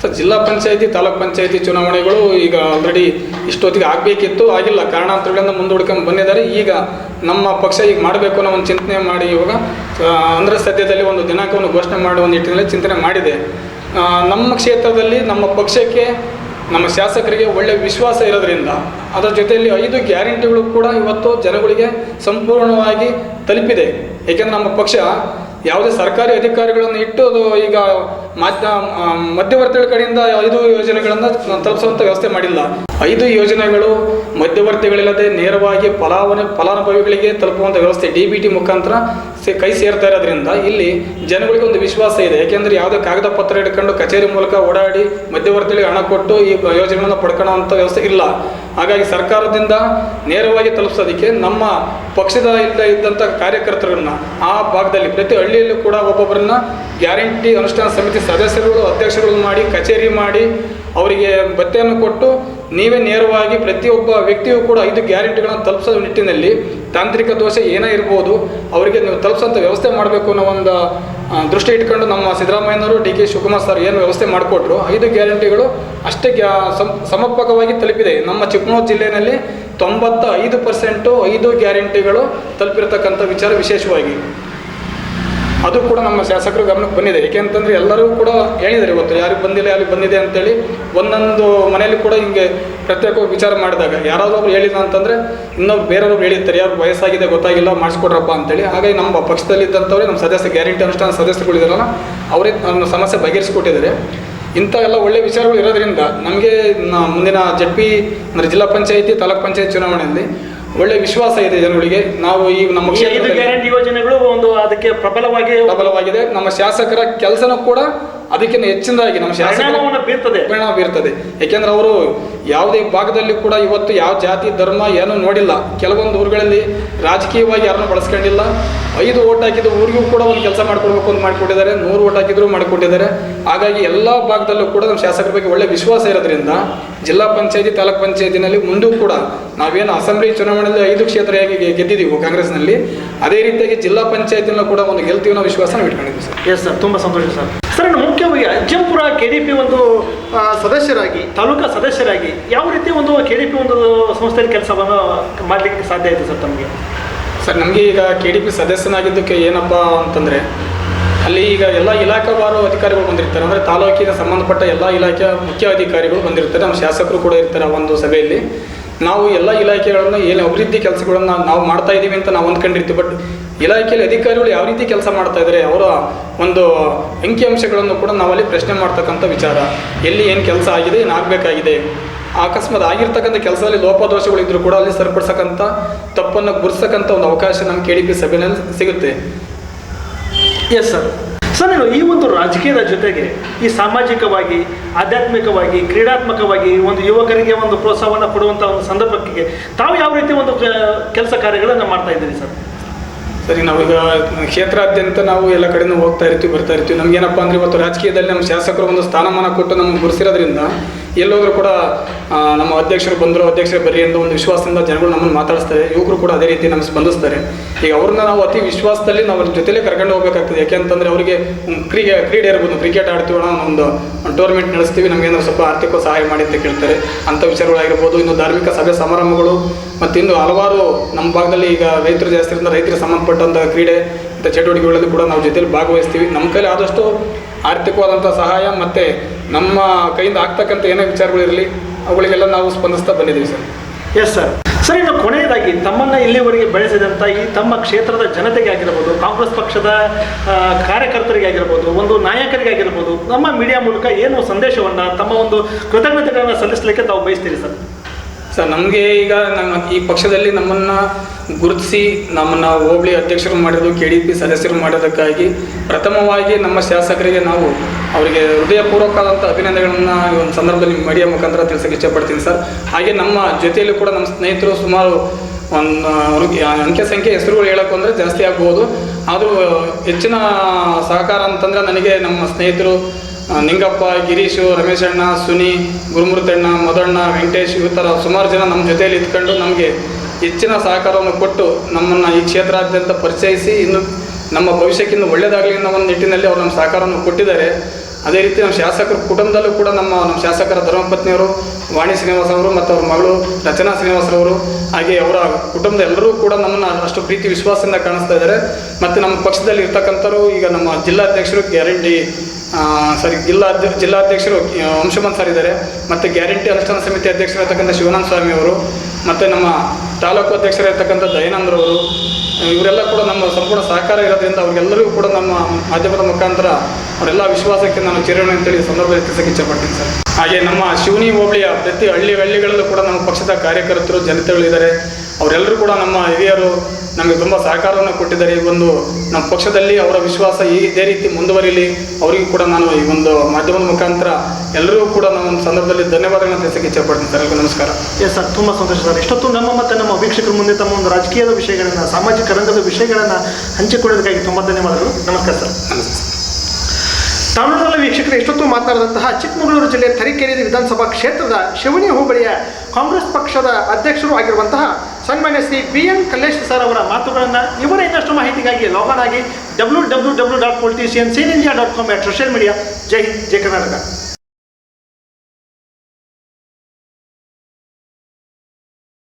ಸರ್, ಜಿಲ್ಲಾ ಪಂಚಾಯತಿ, ತಾಲೂಕ್ ಪಂಚಾಯತಿ ಚುನಾವಣೆಗಳು ಈಗ ಆಲ್ರೆಡಿ ಇಷ್ಟೊತ್ತಿಗೆ ಆಗಬೇಕಿತ್ತು, ಆಗಿಲ್ಲ. ಕಾರಣಾಂತರಗಳಿಂದ ಮುಂದೂಡ್ಕೊಂಡು ಬಂದಿದ್ದಾರೆ. ಈಗ ನಮ್ಮ ಪಕ್ಷ ಈಗ ಮಾಡಬೇಕು ಅನ್ನೋ ಒಂದು ಚಿಂತನೆ ಮಾಡಿ ಇವಾಗ ಅಂದರೆ ಸದ್ಯದಲ್ಲಿ ಒಂದು ದಿನಾಂಕವನ್ನು ಘೋಷಣೆ ಮಾಡುವ ನಿಟ್ಟಿನಲ್ಲಿ ಚಿಂತನೆ ಮಾಡಿದೆ. ನಮ್ಮ ಕ್ಷೇತ್ರದಲ್ಲಿ ನಮ್ಮ ಪಕ್ಷಕ್ಕೆ, ನಮ್ಮ ಶಾಸಕರಿಗೆ ಒಳ್ಳೆಯ ವಿಶ್ವಾಸ ಇರೋದ್ರಿಂದ, ಅದರ ಜೊತೆಯಲ್ಲಿ ಐದು ಗ್ಯಾರಂಟಿಗಳು ಕೂಡ ಇವತ್ತು ಜನಗಳಿಗೆ ಸಂಪೂರ್ಣವಾಗಿ ತಲುಪಿದೆ. ಏಕೆಂದರೆ ನಮ್ಮ ಪಕ್ಷ ಯಾವುದೇ ಸರ್ಕಾರಿ ಅಧಿಕಾರಿಗಳನ್ನು ಇಟ್ಟು ಅದು ಈಗ ಮಾಧ್ಯ ಮಧ್ಯವರ್ತಿಗಳ ಕಡೆಯಿಂದ ಐದು ಯೋಜನೆಗಳನ್ನು ತಲುಪಿಸುವಂಥ ವ್ಯವಸ್ಥೆ ಮಾಡಿಲ್ಲ. ಐದು ಯೋಜನೆಗಳು ಮಧ್ಯವರ್ತಿಗಳಿಲ್ಲದೆ ನೇರವಾಗಿ ಫಲಾವನೆ, ಫಲಾನುಭವಿಗಳಿಗೆ ತಲುಪುವಂಥ ವ್ಯವಸ್ಥೆ ಡಿ ಬಿ ಟಿ ಮುಖಾಂತರ ಕೈ ಸೇರ್ತಾ ಇರೋದ್ರಿಂದ ಇಲ್ಲಿ ಜನಗಳಿಗೆ ಒಂದು ವಿಶ್ವಾಸ ಇದೆ. ಯಾಕೆಂದರೆ ಯಾವುದೇ ಕಾಗದ ಪತ್ರ ಹಿಡ್ಕೊಂಡು ಕಚೇರಿ ಮೂಲಕ ಓಡಾಡಿ ಮಧ್ಯವರ್ತಿಗಳಿಗೆ ಹಣ ಕೊಟ್ಟು ಈ ಯೋಜನೆಗಳನ್ನು ಪಡ್ಕೊಳ್ಳೋವಂಥ ವ್ಯವಸ್ಥೆ ಇಲ್ಲ. ಹಾಗಾಗಿ ಸರ್ಕಾರದಿಂದ ನೇರವಾಗಿ ತಲುಪಿಸೋದಕ್ಕೆ ನಮ್ಮ ಪಕ್ಷದ ಇಲ್ಲ ಇದ್ದಂಥ ಕಾರ್ಯಕರ್ತರನ್ನ ಆ ಭಾಗದಲ್ಲಿ ಪ್ರತಿ ಹಳ್ಳಿಯಲ್ಲೂ ಕೂಡ ಒಬ್ಬೊಬ್ಬರನ್ನ ಗ್ಯಾರಂಟಿ ಅನುಷ್ಠಾನ ಸಮಿತಿ ಸದಸ್ಯರುಗಳು ಅಧ್ಯಕ್ಷರುಗಳು ಮಾಡಿ, ಕಚೇರಿ ಮಾಡಿ ಅವರಿಗೆ ಭತ್ತೆಯನ್ನು ಕೊಟ್ಟು ನೀವೇ ನೇರವಾಗಿ ಪ್ರತಿಯೊಬ್ಬ ವ್ಯಕ್ತಿಯೂ ಕೂಡ ಐದು ಗ್ಯಾರಂಟಿಗಳನ್ನು ತಲುಪಿಸೋ ನಿಟ್ಟಿನಲ್ಲಿ ತಾಂತ್ರಿಕ ದೋಷ ಏನೇ ಇರ್ಬೋದು ಅವರಿಗೆ ನೀವು ತಲುಪಿಸೋಂಥ ವ್ಯವಸ್ಥೆ ಮಾಡಬೇಕು ಅನ್ನೋ ಒಂದು ದೃಷ್ಟಿ ಇಟ್ಕೊಂಡು ನಮ್ಮ ಸಿದ್ದರಾಮಯ್ಯನವರು ಡಿ ಕೆ ಶಿವಕುಮಾರ್ ಸರ್ ಏನು ವ್ಯವಸ್ಥೆ ಮಾಡಿಕೊಟ್ರು, ಐದು ಗ್ಯಾರಂಟಿಗಳು ಅಷ್ಟೇ ಗ್ಯಾ ಸಮ್- ಸಮರ್ಪಕವಾಗಿ ತಲುಪಿದೆ. ನಮ್ಮ ಚಿಕ್ಕಮಗಳೂರು ಜಿಲ್ಲೆಯಲ್ಲಿ ತೊಂಬತ್ತ ಐದು ಪರ್ಸೆಂಟು ಐದು ಗ್ಯಾರಂಟಿಗಳು ತಲುಪಿರತಕ್ಕಂಥ ವಿಚಾರ ವಿಶೇಷವಾಗಿ. ಅದು ಕೂಡ ನಮ್ಮ ಶಾಸಕರ ಗಮನಕ್ಕೆ ಬಂದಿದೆ. ಏಕೆಂತಂದರೆ ಎಲ್ಲರೂ ಕೂಡ ಹೇಳಿದ್ದಾರೆ ಇವತ್ತು, ಯಾರಿಗೆ ಬಂದಿಲ್ಲ, ಯಾರಿಗೆ ಬಂದಿದೆ ಅಂತೇಳಿ ಒಂದೊಂದು ಮನೆಯಲ್ಲಿ ಕೂಡ ಹಿಂಗೆ ಪ್ರತ್ಯೇಕವಾಗಿ ವಿಚಾರ ಮಾಡಿದಾಗ, ಯಾರಾದರೂ ಒಬ್ರು ಹೇಳಿಲ್ಲ ಅಂತಂದರೆ ಇನ್ನೊಬ್ರು ಬೇರೆಯವ್ರು ಹೇಳಿರ್ತಾರೆ, ಯಾರು ವಯಸ್ಸಾಗಿದೆ, ಗೊತ್ತಾಗಿಲ್ಲ ಮಾಡಿಸ್ಕೊಡ್ರಪ್ಪ ಅಂತೇಳಿ. ಹಾಗಾಗಿ ನಮ್ಮ ಪಕ್ಷದಲ್ಲಿ ಇದ್ದಂಥವ್ರೆ, ನಮ್ಮ ಸದಸ್ಯ ಗ್ಯಾರಂಟಿ ಅನುಷ್ಠಾನ ಸದಸ್ಯರುಗಳಿದಾರಲ್ಲ ಅವರೇ ನಮ್ಮ ಸಮಸ್ಯೆ ಬಗೆಹರಿಸ್ಕೊಟ್ಟಿದ್ದಾರೆ. ಇಂಥ ಎಲ್ಲ ಒಳ್ಳೆ ವಿಚಾರಗಳು ಇರೋದ್ರಿಂದ ನಮಗೆ ಮುಂದಿನ ಜಡ್ ಪಿ ಅಂದರೆ ಜಿಲ್ಲಾ ಪಂಚಾಯಿತಿ, ತಾಲೂಕ್ ಪಂಚಾಯತ್ ಚುನಾವಣೆಯಲ್ಲಿ ಒಳ್ಳೆ ವಿಶ್ವಾಸ ಇದೆ ಜನಗಳಿಗೆ. ನಾವು ಈ ನಮ್ಮ ಗ್ಯಾರಂಟಿ ಯೋಜನೆಗಳು ಒಂದು ಅದಕ್ಕೆ ಪ್ರಬಲವಾಗಿ ಪ್ರಬಲವಾಗಿದೆ. ನಮ್ಮ ಶಾಸಕರ ಕೆಲಸನೂ ಕೂಡ ಅದಕ್ಕಿಂತ ಹೆಚ್ಚಿನದಾಗಿ ನಮ್ಮ ಶಾಸಕರ ಪರಿಣಾಮ ಬೀರ್ತದೆ. ಯಾಕೆಂದ್ರೆ ಅವರು ಯಾವುದೇ ಭಾಗದಲ್ಲಿ ಕೂಡ ಇವತ್ತು ಯಾವ ಜಾತಿ, ಧರ್ಮ ಏನೂ ನೋಡಿಲ್ಲ. ಕೆಲವೊಂದು ಊರುಗಳಲ್ಲಿ ರಾಜಕೀಯವಾಗಿ ಯಾರನ್ನು ಬಳಸ್ಕೊಂಡಿಲ್ಲ. ಐದು ಓಟ್ ಹಾಕಿದ ಊರಿಗೂ ಕೂಡ ಒಂದು ಕೆಲಸ ಮಾಡ್ಕೊಡ್ಬೇಕು ಅಂತ ಮಾಡಿಕೊಟ್ಟಿದ್ದಾರೆ. ನೂರು ಓಟ್ ಹಾಕಿದ್ರು ಮಾಡಿಕೊಟ್ಟಿದ್ದಾರೆ. ಹಾಗಾಗಿ ಎಲ್ಲ ಭಾಗದಲ್ಲೂ ಕೂಡ ನಮ್ಮ ಶಾಸಕರ ಬಗ್ಗೆ ಒಳ್ಳೆ ವಿಶ್ವಾಸ ಇರೋದ್ರಿಂದ ಜಿಲ್ಲಾ ಪಂಚಾಯತಿ, ತಾಲೂಕ್ ಪಂಚಾಯತಿನಲ್ಲಿ ಮುಂದೂ ಕೂಡ ನಾವೇನು ಅಸೆಂಬ್ಲಿ ಚುನಾವಣೆಯಲ್ಲಿ ಐದು ಕ್ಷೇತ್ರ ಹೇಗೆ ಗೆದ್ದಿದ್ದೀವಿ ಕಾಂಗ್ರೆಸ್ನಲ್ಲಿ, ಅದೇ ರೀತಿಯಾಗಿ ಜಿಲ್ಲಾ ಪಂಚಾಯತಿನಲ್ಲೂ ಕೂಡ ಒಂದು ಗೆಲ್ತೀವಿ ಅನ್ನೋ ವಿಶ್ವಾಸ ನಾವು ಇಟ್ಕೊಂಡಿದ್ದೀವಿ ಸರ್. ಎಸ್ ಸರ್ ತುಂಬ ಸಂತೋಷ ಸರ್. ಸರ್ ಮುಖ್ಯವಾಗಿ ಅಜ್ಜಂಪುರ ಕೆ ಡಿ ಪಿ ಒಂದು ಸದಸ್ಯರಾಗಿ, ತಾಲೂಕಾ ಸದಸ್ಯರಾಗಿ ಯಾವ ರೀತಿ ಒಂದು ಕೆ ಡಿ ಪಿ ಒಂದು ಸಂಸ್ಥೆಯಲ್ಲಿ ಕೆಲಸವನ್ನು ಮಾಡಲಿಕ್ಕೆ ಸಾಧ್ಯ ಆಯಿತು ಸರ್ ತಮಗೆ? ಸರ್, ನಮಗೆ ಈಗ ಕೆ ಡಿ ಪಿ ಸದಸ್ಯನಾಗಿದ್ದಕ್ಕೆ ಏನಪ್ಪ ಅಂತಂದರೆ, ಅಲ್ಲಿ ಈಗ ಎಲ್ಲ ಇಲಾಖಾವಾರು ಅಧಿಕಾರಿಗಳು ಬಂದಿರ್ತಾರೆ. ಅಂದರೆ ತಾಲೂಕಿಗೆ ಸಂಬಂಧಪಟ್ಟ ಎಲ್ಲ ಇಲಾಖೆಯ ಮುಖ್ಯ ಅಧಿಕಾರಿಗಳು ಬಂದಿರ್ತಾರೆ. ನಮ್ಮ ಶಾಸಕರು ಕೂಡ ಇರ್ತಾರೆ ಒಂದು ಸಭೆಯಲ್ಲಿ. ನಾವು ಎಲ್ಲ ಇಲಾಖೆಗಳನ್ನು ಏನು ಅಭಿವೃದ್ಧಿ ಕೆಲಸಗಳನ್ನು ನಾವು ಮಾಡ್ತಾ ಇದ್ದೀವಿ ಅಂತ ನಾವು ಅಂದ್ಕೊಂಡಿರ್ತೀವಿ. ಬಟ್ ಇಲಾಖೆಯಲ್ಲಿ ಅಧಿಕಾರಿಗಳು ಯಾವ ರೀತಿ ಕೆಲಸ ಮಾಡ್ತಾ ಇದ್ದಾರೆ ಅವರ ಒಂದು ಅಂಕಿಅಂಶಗಳನ್ನು ಕೂಡ ನಾವಲ್ಲಿ ಪ್ರಶ್ನೆ ಮಾಡ್ತಕ್ಕಂಥ ವಿಚಾರ. ಎಲ್ಲಿ ಏನು ಕೆಲಸ ಆಗಿದೆ, ಏನು ಆಗಬೇಕಾಗಿದೆ? ಅಕಸ್ಮಾತ್ ಆಗಿರ್ತಕ್ಕಂಥ ಕೆಲಸದಲ್ಲಿ ಲೋಪದೋಷಗಳು ಇದ್ದರೂ ಕೂಡ ಅಲ್ಲಿ ಸರಿಪಡಿಸಕ್ಕಂಥ ತಪ್ಪನ್ನು ಗುರ್ಸಕ್ಕಂಥ ಒಂದು ಅವಕಾಶ ನಮ್ಮ ಕೆ ಡಿ ಪಿ ಸಭೆಯಲ್ಲಿ ಸಿಗುತ್ತೆ. ಎಸ್ ಸರ್ ಸರ್ ನೀವು ಈ ಒಂದು ರಾಜಕೀಯದ ಜೊತೆಗೆ ಈ ಸಾಮಾಜಿಕವಾಗಿ ಆಧ್ಯಾತ್ಮಿಕವಾಗಿ ಕ್ರೀಡಾತ್ಮಕವಾಗಿ ಒಂದು ಯುವಕರಿಗೆ ಒಂದು ಪ್ರೋತ್ಸಾಹವನ್ನು ಕೊಡುವಂಥ ಒಂದು ಸಂದರ್ಭಕ್ಕೆ ತಾವು ಯಾವ ರೀತಿ ಒಂದು ಕೆಲಸ ಕಾರ್ಯಗಳನ್ನು ಮಾಡ್ತಾ ಇದ್ದೀರಿ ಸರ್ ಸರಿ ನಾವೀಗ ಕ್ಷೇತ್ರಾದ್ಯಂತ ನಾವು ಎಲ್ಲ ಕಡೆನೂ ಹೋಗ್ತಾ ಇರ್ತೀವಿ ಬರ್ತಾ ಇರ್ತೀವಿ. ನಮ್ಗೇನಪ್ಪ ಅಂದರೆ ಇವತ್ತು ರಾಜಕೀಯದಲ್ಲಿ ನಮ್ಮ ಶಾಸಕರು ಒಂದು ಸ್ಥಾನಮಾನ ಕೊಟ್ಟು ನಮ್ಗೆ ಗುರುಸಿರೋದ್ರಿಂದ ಎಲ್ಲೋದ್ರೂ ಕೂಡ ನಮ್ಮ ಅಧ್ಯಕ್ಷರು ಬಂದರು, ಅಧ್ಯಕ್ಷರು ಬರ್ರಿ ಎಂದು ಒಂದು ವಿಶ್ವಾಸದಿಂದ ಜನಗಳು ನಮ್ಮನ್ನು ಮಾತಾಡಿಸ್ತಾರೆ. ಯುವಕರು ಕೂಡ ಅದೇ ರೀತಿ ನಮ್ಗೆ ಸ್ಪಂದಿಸ್ತಾರೆ ಈಗ ಅವ್ರನ್ನ ನಾವು ಅತಿ ವಿಶ್ವಾಸದಲ್ಲಿ ನಾವು ಜೊತೆಲೇ ಕರ್ಕೊಂಡು ಹೋಗ್ಬೇಕಾಗ್ತದೆ. ಯಾಕೆಂತಂದರೆ ಅವರಿಗೆ ಕ್ರೀಡೆ ಕ್ರೀಡೆ ಇರ್ಬೋದು. ಕ್ರಿಕೆಟ್ ಆಡ್ತೀವಿ ಒಂದು ಟೂರ್ನಮೆಂಟ್ ನಡೆಸ್ತೀವಿ. ನಮ್ಗೆ ಏನಾದ್ರು ಸ್ವಲ್ಪ ಆರ್ಥಿಕ ಸಹಾಯ ಮಾಡಿ ಅಂತ ಕೇಳ್ತಾರೆ. ಅಂಥ ವಿಚಾರಗಳಾಗಿರ್ಬೋದು. ಇನ್ನು ಧಾರ್ಮಿಕ ಸಭೆ ಸಮಾರಂಭಗಳು ಮತ್ತು ಇನ್ನು ಹಲವಾರು ನಮ್ಮ ಭಾಗದಲ್ಲಿ ಈಗ ರೈತರು ಜಾಸ್ತಿ ಇರೋದ್ರಿಂದ ರೈತರಿಗೆ ಸಂಬಂಧಪಟ್ಟಂಥ ಕ್ರೀಡೆ ಮತ್ತು ಚಟುವಟಿಕೆಗಳಲ್ಲಿ ಕೂಡ ನಾವು ಜೊತೆಲಿ ಭಾಗವಹಿಸ್ತೀವಿ. ನಮ್ಮ ಕೈಲಿ ಆದಷ್ಟು ಆರ್ಥಿಕವಾದಂಥ ಸಹಾಯ ಮತ್ತು ನಮ್ಮ ಕೈಯಿಂದ ಆಗ್ತಕ್ಕಂಥ ಏನೇ ವಿಚಾರಗಳಿರಲಿ ಅವುಗಳಿಗೆಲ್ಲ ನಾವು ಸ್ಪಂದಿಸ್ತಾ ಬಂದಿದ್ದೀವಿ ಸರ್. ಎಸ್ ಸರ್ ಸರ್ ಇನ್ನು ಕೊನೆಯದಾಗಿ ತಮ್ಮನ್ನು ಇಲ್ಲಿವರೆಗೆ ಬೆಳೆಸಿದಂಥ ಈ ತಮ್ಮ ಕ್ಷೇತ್ರದ ಜನತೆಗೆ ಆಗಿರ್ಬೋದು, ಕಾಂಗ್ರೆಸ್ ಪಕ್ಷದ ಕಾರ್ಯಕರ್ತರಿಗೆ ಆಗಿರ್ಬೋದು, ಒಂದು ನಾಯಕರಿಗೆ ಆಗಿರ್ಬೋದು, ನಮ್ಮ ಮೀಡಿಯಾ ಮೂಲಕ ಏನು ಸಂದೇಶವನ್ನು, ತಮ್ಮ ಒಂದು ಕೃತಜ್ಞತೆಗಳನ್ನು ಸಲ್ಲಿಸಲಿಕ್ಕೆ ತಾವು ಬಯಸ್ತೀರಿ ಸರ್ ಸರ್ ನಮಗೆ ಈಗ ನಮ್ಮ ಈ ಪಕ್ಷದಲ್ಲಿ ನಮ್ಮನ್ನು ಗುರುತಿಸಿ, ನಮ್ಮನ್ನು ಹೋಬಳಿ ಅಧ್ಯಕ್ಷರು ಮಾಡಿದ್ರು ಕೆ ಡಿ ಪಿ ಸದಸ್ಯರು ಮಾಡೋದಕ್ಕಾಗಿ ಪ್ರಥಮವಾಗಿ ನಮ್ಮ ಶಾಸಕರಿಗೆ ನಾವು ಅವರಿಗೆ ಹೃದಯಪೂರ್ವಕವಾದಂಥ ಅಭಿನಂದನೆಗಳನ್ನು ಈ ಒಂದು ಸಂದರ್ಭದಲ್ಲಿ ಮಡಿಯ ಮುಖಾಂತರ ತಿಳಿಸೋಕೆ ಇಷ್ಟಪಡ್ತೀನಿ ಸರ್. ಹಾಗೆ ನಮ್ಮ ಜೊತೆಯಲ್ಲೂ ಕೂಡ ನಮ್ಮ ಸ್ನೇಹಿತರು ಸುಮಾರು ಒಂದು ಅವ್ರಿಗೆ ಅಂಕೆ ಸಂಖ್ಯೆ ಹೆಸರುಗಳು ಹೇಳೋಕ್ಕೂ ಅಂದರೆ ಜಾಸ್ತಿ ಆಗ್ಬೋದು. ಆದರೂ ಹೆಚ್ಚಿನ ಸಹಕಾರ ಅಂತಂದರೆ ನನಗೆ ನಮ್ಮ ಸ್ನೇಹಿತರು ನಿಂಗಪ್ಪ, ಗಿರೀಶು, ರಮೇಶಣ್ಣ, ಸುನಿ, ಗುರುಮೂರ್ತಣ್ಣ, ಮದಣ್ಣ, ವೆಂಕಟೇಶ್ ಈ ಥರ ಸುಮಾರು ಜನ ನಮ್ಮ ಜೊತೆಯಲ್ಲಿ ಇದ್ಕೊಂಡು ನಮಗೆ ಹೆಚ್ಚಿನ ಸಹಕಾರವನ್ನು ಕೊಟ್ಟು ನಮ್ಮನ್ನು ಈ ಕ್ಷೇತ್ರಾದ್ಯಂತ ಪರಿಚಯಿಸಿ ಇನ್ನು ನಮ್ಮ ಭವಿಷ್ಯಕ್ಕಿಂತ ಒಳ್ಳೆಯದಾಗಲಿ ಅನ್ನೋ ಒಂದು ನಿಟ್ಟಿನಲ್ಲಿ ಅವರು ನಮ್ಮ ಸಹಕಾರವನ್ನು ಕೊಟ್ಟಿದ್ದಾರೆ. ಅದೇ ರೀತಿ ನಮ್ಮ ಶಾಸಕರ ಕುಟುಂಬದಲ್ಲೂ ಕೂಡ ನಮ್ಮ ನಮ್ಮ ಶಾಸಕರ ಧರ್ಮಪತ್ನಿಯವರು, ವಾಣಿ ಶ್ರೀನಿವಾಸ್ ಅವರು ಮತ್ತು ಅವ್ರ ಮಗಳು ರಚನಾ ಶ್ರೀನಿವಾಸರವರು, ಹಾಗೆ ಅವರ ಕುಟುಂಬದ ಎಲ್ಲರೂ ಕೂಡ ನಮ್ಮನ್ನು ಅಷ್ಟು ಪ್ರೀತಿ ವಿಶ್ವಾಸದಿಂದ ಕಾಣಿಸ್ತಾ ಇದ್ದಾರೆ. ಮತ್ತು ನಮ್ಮ ಪಕ್ಷದಲ್ಲಿ ಇರ್ತಕ್ಕಂಥವ್ರು ಈಗ ನಮ್ಮ ಜಿಲ್ಲಾಧ್ಯಕ್ಷರು ಗ್ಯಾರಂಟಿ ಸಾರಿ ಜಿಲ್ಲಾ ಜಿಲ್ಲಾಧ್ಯಕ್ಷರು ವಂಶಮನ್ ಸರ್ ಇದ್ದಾರೆ. ಮತ್ತು ಗ್ಯಾರಂಟಿ ಅನುಷ್ಠಾನ ಸಮಿತಿ ಅಧ್ಯಕ್ಷರಿರ್ತಕ್ಕಂಥ ಶಿವನಾಮ ಸ್ವಾಮಿ ಅವರು, ಮತ್ತು ನಮ್ಮ ತಾಲೂಕು ಅಧ್ಯಕ್ಷರಿರ್ತಕ್ಕಂಥ ದಯಾನಂದ್ರವರು ಇವರೆಲ್ಲ ಕೂಡ ನಮ್ಮ ಸಂಪೂರ್ಣ ಸಹಕಾರ ಇರೋದ್ರಿಂದ ಅವರಿಗೆಲ್ಲರಿಗೂ ಕೂಡ ನಮ್ಮ ಮಾಧ್ಯಮದ ಮುಖಾಂತರ ಅವರೆಲ್ಲ ವಿಶ್ವಾಸಕ್ಕೆ ನಾನು ಚಿರೋಣ ಅಂತೇಳಿ ಹೇಳಿ ಸಂದರ್ಭದಲ್ಲಿ ತಿಳಿಸಕ್ಕೆ ಇಚ್ಛಪಡ್ತೀನಿ ಸರ್. ಹಾಗೆ ನಮ್ಮ ಶಿವನಿ ಹೋಬಳಿಯ ಪ್ರತಿ ಹಳ್ಳಿ ಹಳ್ಳಿಗಳಲ್ಲೂ ಕೂಡ ನಮ್ಮ ಪಕ್ಷದ ಕಾರ್ಯಕರ್ತರು ಜನತೆಗಳಿದ್ದಾರೆ ಅವರೆಲ್ಲರೂ ಕೂಡ ನಮ್ಮ ಹಿರಿಯರು ನಮಗೆ ತುಂಬ ಸಹಕಾರವನ್ನು ಕೊಟ್ಟಿದ್ದಾರೆ. ಈ ಒಂದು ನಮ್ಮ ಪಕ್ಷದಲ್ಲಿ ಅವರ ವಿಶ್ವಾಸ ಈ ಇದೇ ರೀತಿ ಮುಂದುವರಿಲಿ. ಅವರಿಗೂ ಕೂಡ ನಾನು ಈ ಒಂದು ಮಾಧ್ಯಮದ ಮುಖಾಂತರ ಎಲ್ಲರಿಗೂ ಕೂಡ ನಾನು ಒಂದು ಸಂದರ್ಭದಲ್ಲಿ ಧನ್ಯವಾದಗಳನ್ನು ತಿಳಿಸಕ್ಕೆ ಇಚ್ಛಪಡ್ತೀನಿ ಸರ್. ಎಲ್ಲರಿಗೂ ನಮಸ್ಕಾರ. ಎಸ್ ಸರ್ ತುಂಬ ಸಂತೋಷ ಸರ್. ಇಷ್ಟೊತ್ತು ನಮ್ಮ ಮತ್ತು ನಮ್ಮ ವೀಕ್ಷಕರ ಮುಂದೆ ತಮ್ಮ ಒಂದು ರಾಜಕೀಯದ ವಿಷಯಗಳನ್ನು ಸಾಮಾಜಿಕ ರಂಗದ ವಿಷಯಗಳನ್ನು ಹಂಚಿಕೊಳ್ಳೋದಕ್ಕಾಗಿ ತುಂಬ ಧನ್ಯವಾದಗಳು. ನಮಸ್ಕಾರ ಸರ್. ನಮಸ್ಕಾರ ತಮಿಳುನಾಡಿನ ವೀಕ್ಷಕರು ಎಷ್ಟೊತ್ತು ಮಾತನಾಡಿದಂತಹ ಚಿಕ್ಕಮಗಳೂರು ಜಿಲ್ಲೆ ತರೀಕೆರೆ ವಿಧಾನಸಭಾ ಕ್ಷೇತ್ರದ ಶಿವನಿ ಹೋಬಳಿಯ ಕಾಂಗ್ರೆಸ್ ಪಕ್ಷದ ಅಧ್ಯಕ್ಷರು ಆಗಿರುವಂತಹ ಸನ್ಮಾನ್ಯ Shri B N Kallesh sir ಅವರ ಮಾತುಗಳನ್ನು ಇವರ ಇನ್ನಷ್ಟು ಮಾಹಿತಿಗಾಗಿ ಲಾಗನ್ ಆಗಿ W W W dot politicians in India dot com at social media ಜೈ ಹಿಂದ್, ಜೈ ಕರ್ನಾಟಕ.